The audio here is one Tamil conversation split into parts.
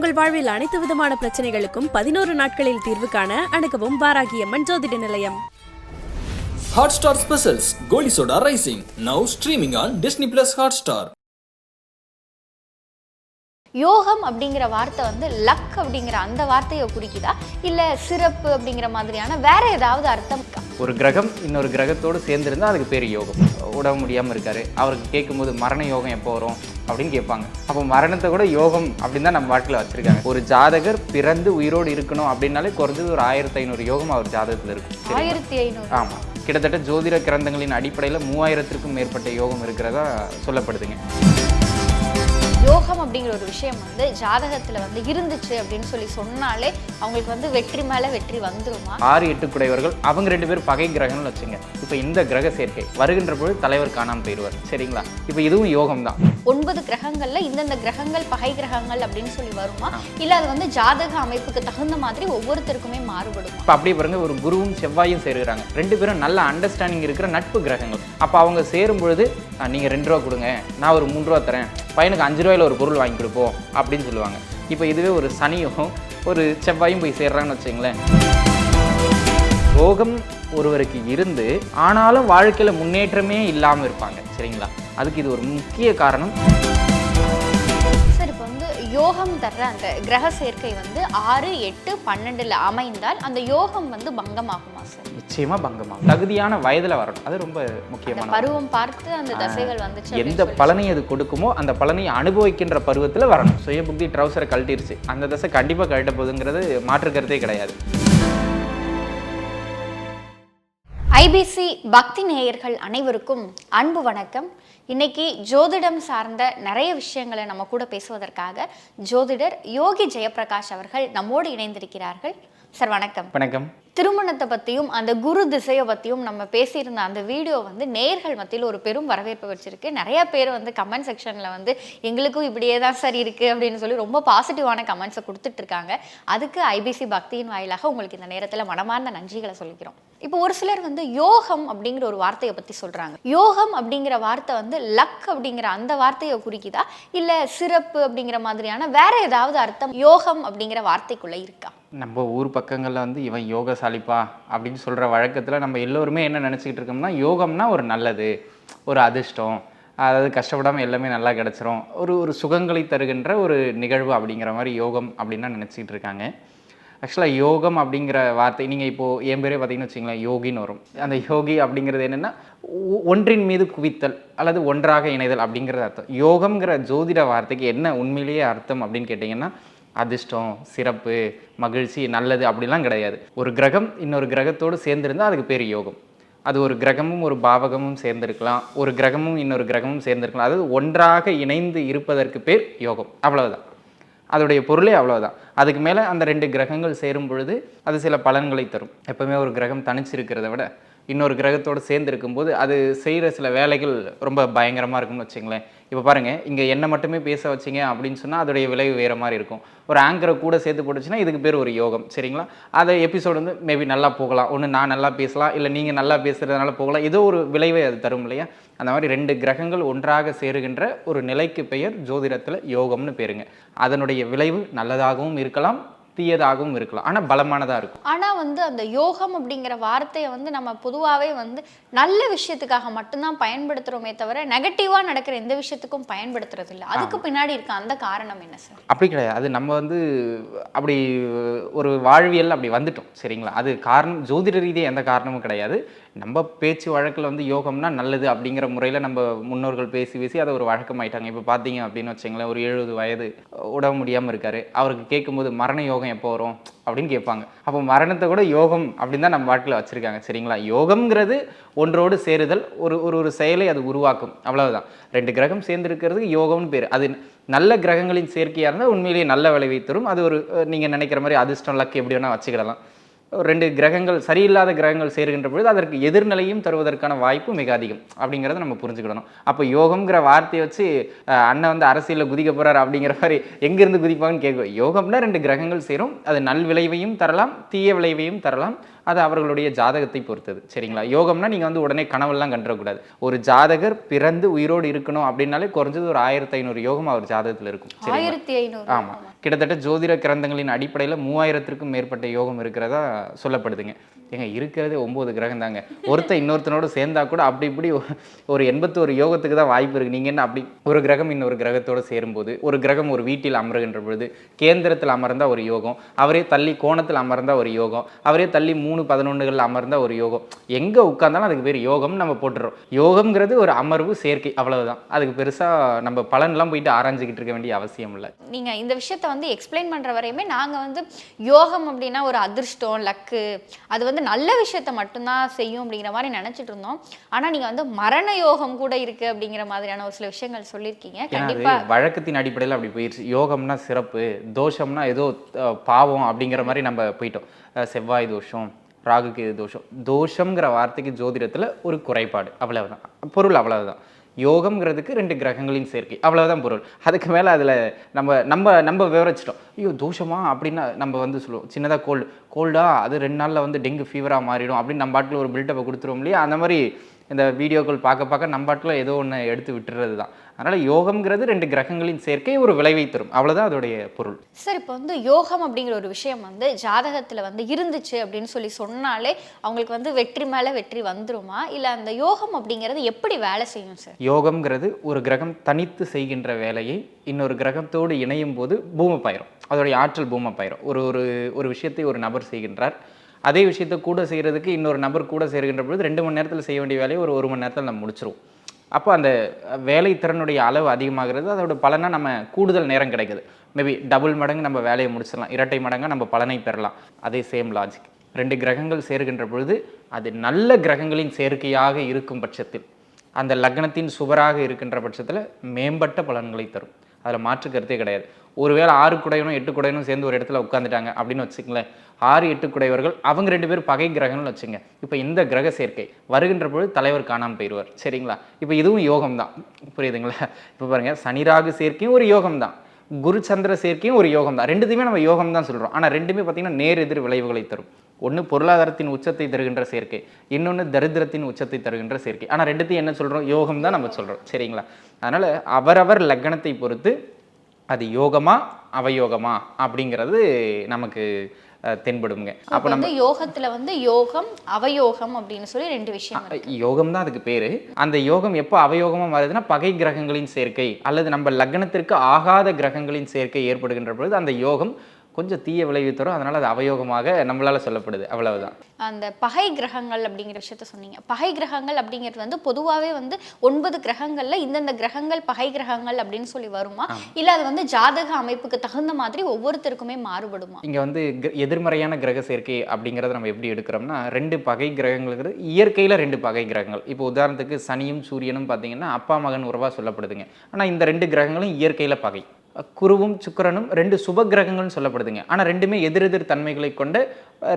உங்கள் வாழ்வில் அனைத்து விதமான பிரச்சனைகளுக்கும் பதினோரு நாட்களில் தீர்வு காண அணுகவும் வாராகியம்மன் ஜோதிட நிலையம் Hotstar specials Goli soda rising now streaming on Disney plus Hotstar யோகம் அப்படிங்கிற வார்த்தை வந்து லக் அப்படிங்கிற அந்த வார்த்தையை குறிக்குதா? இல்லை சிறப்பு அப்படிங்கிற மாதிரியான வேற ஏதாவது அர்த்தம் ஒரு கிரகம் இன்னொரு கிரகத்தோடு சேர்ந்திருந்தா அதுக்கு பேர் யோகம். உடம்பு முடியாமல் இருக்காரு. அவருக்கு கேட்கும்போது மரண யோகம் எப்போ வரும் அப்படின்னு கேட்பாங்க. அப்போ மரணத்தை கூட யோகம் அப்படின்னு தான் நம்ம வாழ்க்கையில் வச்சிருக்காங்க. ஒரு ஜாதகர் பிறந்து உயிரோடு இருக்கணும் அப்படின்னாலே குறைஞ்சது ஒரு ஆயிரத்தி ஐநூறு யோகம் அவர் ஜாதகத்தில் இருக்கும்? ஆயிரத்தி ஐநூறு. ஆமாம் கிட்டத்தட்ட ஜோதிட கிரந்தங்களின் அடிப்படையில் மூவாயிரத்திற்கும் மேற்பட்ட யோகம் இருக்கிறதா சொல்லப்படுதுங்க. யோகம் அப்படிங்கிற ஒரு விஷயம் வந்து ஜாதகத்துல வந்து இருந்துச்சு அப்படின்னு சொல்லி சொன்னாலே அவங்களுக்கு வந்து வெற்றி மேல வெற்றி வந்துருமா? ஆறு எட்டு குடையவர்கள் அவங்க ரெண்டு பேரும் பகை கிரகம்னு வச்சுங்க. இப்போ இந்த கிரக சேர்க்கை வருகின்ற பொழுது தலைவர் காணாமல் போயிடுவார். சரிங்களா? இப்போ இதுவும் யோகம் தான். ஒன்பது கிரகங்கள்ல இந்தந்த கிரகங்கள் பகை கிரகங்கள் அப்படின்னு சொல்லி வருமா? இல்ல அது வந்து ஜாதக அமைப்புக்கு தகுந்த மாதிரி ஒவ்வொருத்தருக்குமே மாறுபடுமா? இப்போ அப்படியே பாருங்க ஒரு குருவும் செவ்வாயும் சேருகிறாங்க. ரெண்டு பேரும் நல்ல அண்டர்ஸ்டாண்டிங் இருக்கிற நட்பு கிரகங்கள். அப்போ அவங்க சேரும் பொழுது "ஆ, நீங்க ரெண்டு ரூபா கொடுங்க நான் ஒரு மூணு ரூபா தரேன். பையனுக்கு அஞ்சு ரூபாயில ஒரு பொருள் வாங்கி கொடுப்போம் அப்படின்னு சொல்லுவாங்க. இப்போ இதுவே ஒரு சனியும் ஒரு செவ்வாயும் போய் சேர்றாங்கன்னு வச்சுங்களேன் ரோகம் ஒருவருக்கு இருந்து ஆனாலும் வாழ்க்கையில் முன்னேற்றமே இல்லாமல் இருப்பாங்க. சரிங்களா? அதுக்கு இது ஒரு முக்கிய காரணம். யோகம் தர்ற அந்த கிரக சேர்க்கை வந்து ஆறு எட்டு பன்னெண்டுல அமைந்தால் அந்த யோகம் வந்து பங்கமாகுமா சார்? நிச்சயமா பங்கமாகும். தகுதியான வயதுல வரணும். அது ரொம்ப முக்கியமான பருவம் பார்த்து அந்த தசைகள் வந்துச்சு எந்த பலனை அது கொடுக்குமோ அந்த பலனை அனுபவிக்கின்ற பருவத்துல வரணும். சுய புத்தி ட்ரௌசரை கழட்டிருச்சு. அந்த தசை கண்டிப்பா கழட்ட போகுதுங்கிறது மாற்று கருத்தே கிடையாது. ஐபிசி பக்தி நேயர்கள் அனைவருக்கும் அன்பு வணக்கம். இன்னைக்கு ஜோதிடம் சார்ந்த நிறைய விஷயங்களை நம்ம கூட பேசுவதற்காக ஜோதிடர் யோகி ஜெயபிரகாஷ் அவர்கள் நம்மோடு இணைந்திருக்கிறார்கள். சார் வணக்கம். வணக்கம். திருமணத்தை பற்றியும் அந்த குரு திசையை பற்றியும் நம்ம பேசியிருந்த அந்த வீடியோ வந்து நேர்கள் மத்தியில் ஒரு பெரும் வரவேற்பு வச்சிருக்கு. நிறைய பேர் வந்து கமெண்ட் செக்ஷனில் வந்து எங்களுக்கும் இப்படியே தான் சார் இருக்குது அப்படின்னு சொல்லி ரொம்ப பாசிட்டிவான கமெண்ட்ஸை கொடுத்துட்டு இருக்காங்க. அதுக்கு ஐபிசி பக்தியின் வாயிலாக உங்களுக்கு இந்த நேரத்தில் மனமார்ந்த நன்றிகளை சொல்லிக்கிறோம். இப்போ ஒரு சிலர் வந்து யோகம் அப்படிங்கிற ஒரு வார்த்தையை பற்றி சொல்கிறாங்க யோகம் அப்படிங்கிற வார்த்தை வந்து லக் அப்படிங்கிற அந்த வார்த்தையை குறிக்குதா? இல்லை சிறப்பு அப்படிங்கிற மாதிரியான வேற ஏதாவது அர்த்தம் யோகம் அப்படிங்கிற வார்த்தைக்குள்ளே இருக்கா? நம்ம ஊர் பக்கங்களில் வந்து இவன் யோகசாலிப்பா அப்படின்னு சொல்கிற வழக்கத்தில் நம்ம எல்லோருமே என்ன நினச்சிக்கிட்டு இருக்கோம்னா யோகம்னா ஒரு நல்லது ஒரு அதிர்ஷ்டம் அதாவது கஷ்டப்படாமல் எல்லாமே நல்லா கிடச்சிரும். ஒரு ஒரு சுகங்களை தருகின்ற ஒரு நிகழ்வு அப்படிங்கிற மாதிரி யோகம் அப்படின்னு நினச்சிக்கிட்டு இருக்காங்க. ஆக்சுவலாக யோகம் அப்படிங்கிற வார்த்தை நீங்கள் இப்போது என் பேரே பார்த்தீங்கன்னு வச்சிங்களேன் யோகின்னு வரும். அந்த யோகி அப்படிங்கிறது என்னென்னா ஒன்றின் மீது குவித்தல் அல்லது ஒன்றாக இணைதல் அப்படிங்கிறது அர்த்தம். யோகம்ங்கிற ஜோதிட வார்த்தைக்கு என்ன உண்மையிலேயே அர்த்தம் அப்படின்னு கேட்டிங்கன்னா அதிர்ஷ்டம் சிறப்பு மகிழ்ச்சி நல்லது அப்படிலாம் கிடையாது. ஒரு கிரகம் இன்னொரு கிரகத்தோடு சேர்ந்துருந்தால் அதுக்கு பேர் யோகம். அது ஒரு கிரகமும் ஒரு பாவகமும் சேர்ந்திருக்கலாம். ஒரு கிரகமும் இன்னொரு கிரகமும் சேர்ந்திருக்கலாம். அதாவது ஒன்றாக இணைந்து இருப்பதற்கு பேர் யோகம். அவ்வளவுதான். அதோடைய பொருளே அவ்வளவுதான். அதுக்கு மேலே அந்த ரெண்டு கிரகங்கள் சேரும் பொழுது அது சில பலன்களை தரும். எப்பவுமே ஒரு கிரகம் தனிச்சிருக்கிறத விட இன்னொரு கிரகத்தோடு சேர்ந்து இருக்கும்போது அது செய்கிற சில வேலைகள் ரொம்ப பயங்கரமாக இருக்கும்னு வச்சுங்களேன். இப்போ பாருங்கள் இங்கே என்ன மட்டுமே பேச வச்சிங்க அப்படின்னு சொன்னால் அதோடைய விளைவு வேறு மாதிரி இருக்கும். ஒரு ஆங்கரை கூட சேர்த்து போட்டுச்சுன்னா இதுக்கு பேர் ஒரு யோகம் சரிங்களா? அதை எபிசோடு வந்து மேபி நல்லா போகலாம். ஒன்று நான் நல்லா பேசலாம் இல்லை நீங்கள் நல்லா பேசுகிறதுனால போகலாம். ஏதோ ஒரு விளைவை அது தரும் இல்லையா? அந்த மாதிரி ரெண்டு கிரகங்கள் ஒன்றாக சேருகின்ற ஒரு நிலைக்கு பெயர் ஜோதிடத்தில் யோகம்னு பேருங்க. அதனுடைய விளைவு நல்லதாகவும் இருக்கலாம் தீயதாகவும் இருக்கலாம். ஆனால் பலமானதாக இருக்கும். ஆனா வந்து அந்த யோகம் அப்படிங்கிற வார்த்தையை வந்து நம்ம பொதுவாகவே வந்து நல்ல விஷயத்துக்காக மட்டும்தான் பயன்படுத்துறோமே தவிர நெகட்டிவா நடக்கிற எந்த விஷயத்துக்கும் பயன்படுத்துறது இல்லை அதுக்கு பின்னாடி இருக்க அந்த காரணம் என்ன சார்? அப்படி கிடையாது. அது நம்ம வந்து அப்படி ஒரு வாழ்வியல் அப்படி வந்துட்டோம். சரிங்களா? அது காரணம் ஜோதிட ரீதியாக எந்த காரணமும் கிடையாது. நம்ம பேச்சு வழக்கில் வந்து யோகம்னா நல்லது அப்படிங்கிற முறையில் நம்ம முன்னோர்கள் பேசி பேசி அதை ஒரு வழக்கமாயிட்டாங்க. இப்போ பார்த்தீங்க அப்படின்னு வச்சிங்களேன் ஒரு எழுபது வயது உடம்பு முடியாமல் இருக்கார். அவருக்கு கேட்கும்போது மரண யோகம் எப்போ வரும்? அப்படின்னு கேட்பாங்க. அப்போ மரணத்தை கூட யோகம் அப்படின்னு தான் நம்ம வாழ்க்கையில் வச்சுருக்காங்க சரிங்களா? யோகம்ங்கிறது ஒன்றோடு சேருதல் ஒரு ஒரு ஒரு செயலை அது உருவாக்கும். அவ்வளவுதான். ரெண்டு கிரகம் சேர்ந்துருக்கிறதுக்கு யோகம்னு பேர். அது நல்ல கிரகங்களின் சேர்க்கையாக இருந்தால் உண்மையிலேயே நல்ல விளைவை தரும். அது ஒரு நீங்கள் நினைக்கிற மாதிரி அதிர்ஷ்டம் லக் எப்படி வேணால் வச்சுக்கிடலாம். ரெண்டு கிரகங்கள் சரியில்லாத கிரகங்கள் சேருகின்ற பொழுது அதற்கு எதிர்நிலையும் தருவதற்கான வாய்ப்பு மிக அதிகம். அப்படிங்கிறத நம்ம புரிஞ்சுக்கிடணும். அப்போ யோகம்ங்கிற வார்த்தையை வச்சு அண்ணன் வந்து அரசியலில் குதிக்க போகிறார் அப்படிங்கிற மாதிரி எங்கேருந்து குதிப்பாங்கன்னு கேட்கும். யோகம்னா ரெண்டு கிரகங்கள் சேரும். அது நல் விளைவையும் தரலாம் தீய விளைவையும் தரலாம். அது அவர்களுடைய ஜாதகத்தை பொறுத்தது. சரிங்களா? யோகம்னா நீங்கள் வந்து உடனே கனவெல்லாம் கண்டுறக்கூடாது. ஒரு ஜாதகர் பிறந்து உயிரோடு இருக்கணும் அப்படின்னாலே குறைஞ்சது ஒரு ஆயிரத்தி ஐநூறு யோகம் அவர் ஜாதகத்தில் இருக்கும். ஆயிரத்தி ஐநூறு. ஆமா. கிட்டத்தட்ட ஜோதிட கிரந்தங்களின் அடிப்படையில் மூவாயிரத்திற்கும் மேற்பட்ட யோகம் இருக்கிறதா சொல்லப்படுதுங்க. ஏங்க இருக்கிறதே ஒன்பது கிரகம் தாங்க ஒருத்தன் இன்னொருத்தனோட சேர்ந்தா கூட அப்படி இப்படி ஒரு எண்பத்தோரு யோகத்துக்கு தான் வாய்ப்பு இருக்கு. நீங்க என்ன அப்படி ஒரு கிரகம் இன்னொரு கிரகத்தோட சேரும்போது ஒரு கிரகம் ஒரு வீட்டில் அமருகின்ற பொழுது கேந்திரத்தில் அமர்ந்தா ஒரு யோகம் அவரே தள்ளி கோணத்தில் அமர்ந்தா ஒரு யோகம் அவரே தள்ளி மூணு பதினொன்றுகள் அமர்ந்தா ஒரு யோகம். எங்க உட்கார்ந்தாலும் அதுக்கு பேர் யோகம் நம்ம போட்டுறோம். யோகம்ங்கிறது ஒரு அமர்வு சேர்க்கை அவ்வளவுதான். அதுக்கு பெருசா நம்ம பலன்லாம் போயிட்டு ஆராய்ஞ்சிக்கிட்டு இருக்க வேண்டிய அவசியம் இல்லை. நீங்க இந்த விஷயத்த வந்து எக்ஸ்பிளைன் பண்ற வரையுமே நாங்க வந்து யோகம் அப்படின்னா ஒரு அதிர்ஷ்டம் லக்கு. அது வந்து நல்ல விஷயத்த மட்டும்தான் செய்யும் அப்படிங்கிற மாதிரி நினைச்சிட்டு இருந்தோம். ஆனா நீங்க வந்து மரண யோகம் கூட இருக்கு அப்படிங்கிற மாதிரியான ஒரு சில விஷயங்கள் சொல்லியிருக்கீங்க. ஏன்னா அது கண்டிப்பா. வழக்கத்தின் அடிப்படையில் அப்படி போயிடுச்சு யோகம்னா சிறப்பு தோஷம்னா ஏதோ பாவம் அப்படிங்கிற மாதிரி நம்ம போயிட்டோம். செவ்வாய் தோஷம் ராகு கேது தோஷம். தோஷம்ங்கிற வார்த்தைக்கு ஜோதிடத்தில் ஒரு குறைபாடு. அவ்வளவுதான். பொருள் அவ்வளவுதான். யோகம்ங்கிறதுக்கு ரெண்டு கிரகங்களின் சேர்க்கை. அவ்வளோதான் பொருள். அதுக்கு மேலே அதில் நம்ம நம்ம நம்ம விவரிச்சிட்டோம். ஐயோ தோஷமா? அப்படின்னா நம்ம வந்து சொல்லுவோம். சின்னதாக கோல்டு கோல்டா அது ரெண்டு நாளில் வந்து டெங்கு ஃபீவராக மாறிடும் அப்படின்னு நம்ம பாட்டில் ஒரு பில்டப்பை கொடுத்துருவோம் இல்லையா? அந்த மாதிரி இந்த வீடியோக்கள் பார்க்க பார்க்க நம்ம பாட்டில் ஏதோ ஒன்று எடுத்து விட்டுறது தான் அதனால் யோகம்ங்கிறது ரெண்டு கிரகங்களின் சேர்க்கை ஒரு விளைவை தரும். அவ்வளவுதான் அதோடைய பொருள். சார் இப்போ வந்து யோகம் அப்படிங்கிற ஒரு விஷயம் வந்து ஜாதகத்துல வந்து இருந்துச்சு அப்படின்னு சொல்லி சொன்னாலே அவங்களுக்கு வந்து வெற்றி மேல வெற்றி வந்துருமா? இல்ல அந்த யோகம் அப்படிங்கிறது எப்படி வேலை செய்யும் சார்? யோகம்ங்கிறது ஒரு கிரகம் தனித்து செய்கின்ற வேலையை இன்னொரு கிரகத்தோடு இணையும் போது பூமப்பாயிரும். அதோடைய ஆற்றல் பூமப்பாயிரும். ஒரு ஒரு ஒரு விஷயத்தை ஒரு நபர் செய்கின்றார். அதே விஷயத்தை கூட செய்கிறதுக்கு இன்னொரு நபர் கூட சேர்கின்ற பொழுது ரெண்டு மணி நேரத்தில் செய்ய வேண்டிய வேலையை ஒரு ஒரு மணி நேரத்தில் நம்ம முடிச்சிருவோம். அப்போ அந்த வேலை திறனுடைய அளவு அதிகமாகிறது. அதோட பலனாக நம்ம கூடுதல் நேரம் கிடைக்குது. மேபி டபுள் மடங்கு நம்ம வேலையை முடிச்சிடலாம். இரட்டை மடங்காக நம்ம பலனை பெறலாம். அதே சேம் லாஜிக் ரெண்டு கிரகங்கள் சேர்கின்ற பொழுது அது நல்ல கிரகங்களின் சேர்க்கையாக இருக்கும் பட்சத்தில் அந்த லக்னத்தின் சுவராக இருக்கின்ற பட்சத்தில் மேம்பட்ட பலன்களை தரும். அதில் மாற்று கருத்தே கிடையாது. ஒருவேளை ஆறு குடையனும் எட்டு குடையனும் சேர்ந்து ஒரு இடத்துல உட்காந்துட்டாங்க அப்படின்னு வச்சுக்கங்களேன். ஆறு எட்டு குடையவர்கள் அவங்க ரெண்டு பேரும் பகை கிரகம்னு வச்சுங்க. இப்போ இந்த கிரக சேர்க்கை வருகின்ற பொழுது தலைவர் காணாமல் போயிடுவார். சரிங்களா? இப்போ இதுவும் யோகம் தான் புரியுதுங்களா? இப்போ பாருங்க சனிராகு சேர்க்கையும் ஒரு யோகம் தான் குரு சந்திர சேர்க்கையும் ஒரு யோகம் தான் ரெண்டுத்தையுமே நம்ம யோகம் தான் சொல்கிறோம் ஆனால் ரெண்டுமே பார்த்திங்கன்னா நேர் எதிர் விளைவுகளை தரும். ஒன்று பொருளாதாரத்தின் உச்சத்தை தருகின்ற சேர்க்கை இன்னொன்று தரித்திரத்தின் உச்சத்தை தருகின்ற சேர்க்கை. ஆனால் ரெண்டுத்தையும் என்ன சொல்கிறோம் யோகம் தான் நம்ம சொல்கிறோம் சரிங்களா? அதனால் அவரவர் லக்னத்தை பொறுத்து அது யோகமா அவயோகமா அப்படிங்கிறது நமக்கு தென்படுங்க அப்போ வந்து யோகத்துல வந்து யோகம் அவயோகம் அப்படின்னு சொல்லி ரெண்டு விஷயம். யோகம் தான் அதுக்கு பேரு. அந்த யோகம் எப்போ அவயோகமா மாறுதுன்னா பகை கிரகங்களின் சேர்க்கை அல்லது நம்ம லக்னத்திற்கு ஆகாத கிரகங்களின் சேர்க்கை ஏற்படுகின்ற பொழுது அந்த யோகம் கொஞ்சம் தீய விளைவு தரும். அதனால அது அவயோகமாக நம்மளால சொல்லப்படுது. அவ்வளவுதான். அந்த பகை கிரகங்கள் அப்படிங்கிற விஷயத்த சொன்னீங்க. பகை கிரகங்கள் அப்படிங்கிறது வந்து பொதுவாகவே வந்து ஒன்பது கிரகங்கள்ல இந்தந்த கிரகங்கள் பகை கிரகங்கள் அப்படின்னு சொல்லி வருமா? இல்ல அது வந்து ஜாதக அமைப்புக்கு தகுந்த மாதிரி ஒவ்வொருத்தருக்குமே மாறுபடுமா? இங்க வந்து எதிர்மறையான கிரக சேர்க்கை அப்படிங்கிறத நம்ம எப்படி எடுக்கிறோம்னா ரெண்டு பகை கிரகங்கள்ங்கிறது இயற்கையில ரெண்டு பகை கிரகங்கள். இப்போ உதாரணத்துக்கு சனியும் சூரியனும் பார்த்தீங்கன்னா அப்பா மகன் உறவா சொல்லப்படுதுங்க. ஆனா இந்த ரெண்டு கிரகங்களும் இயற்கையில பகை. குருவும் சுக்கிரனும் ரெண்டு சுப கிரகங்கள்னு சொல்லப்படுதுங்க. ஆனால் ரெண்டுமே எதிரெதிர் தன்மைகளை கொண்ட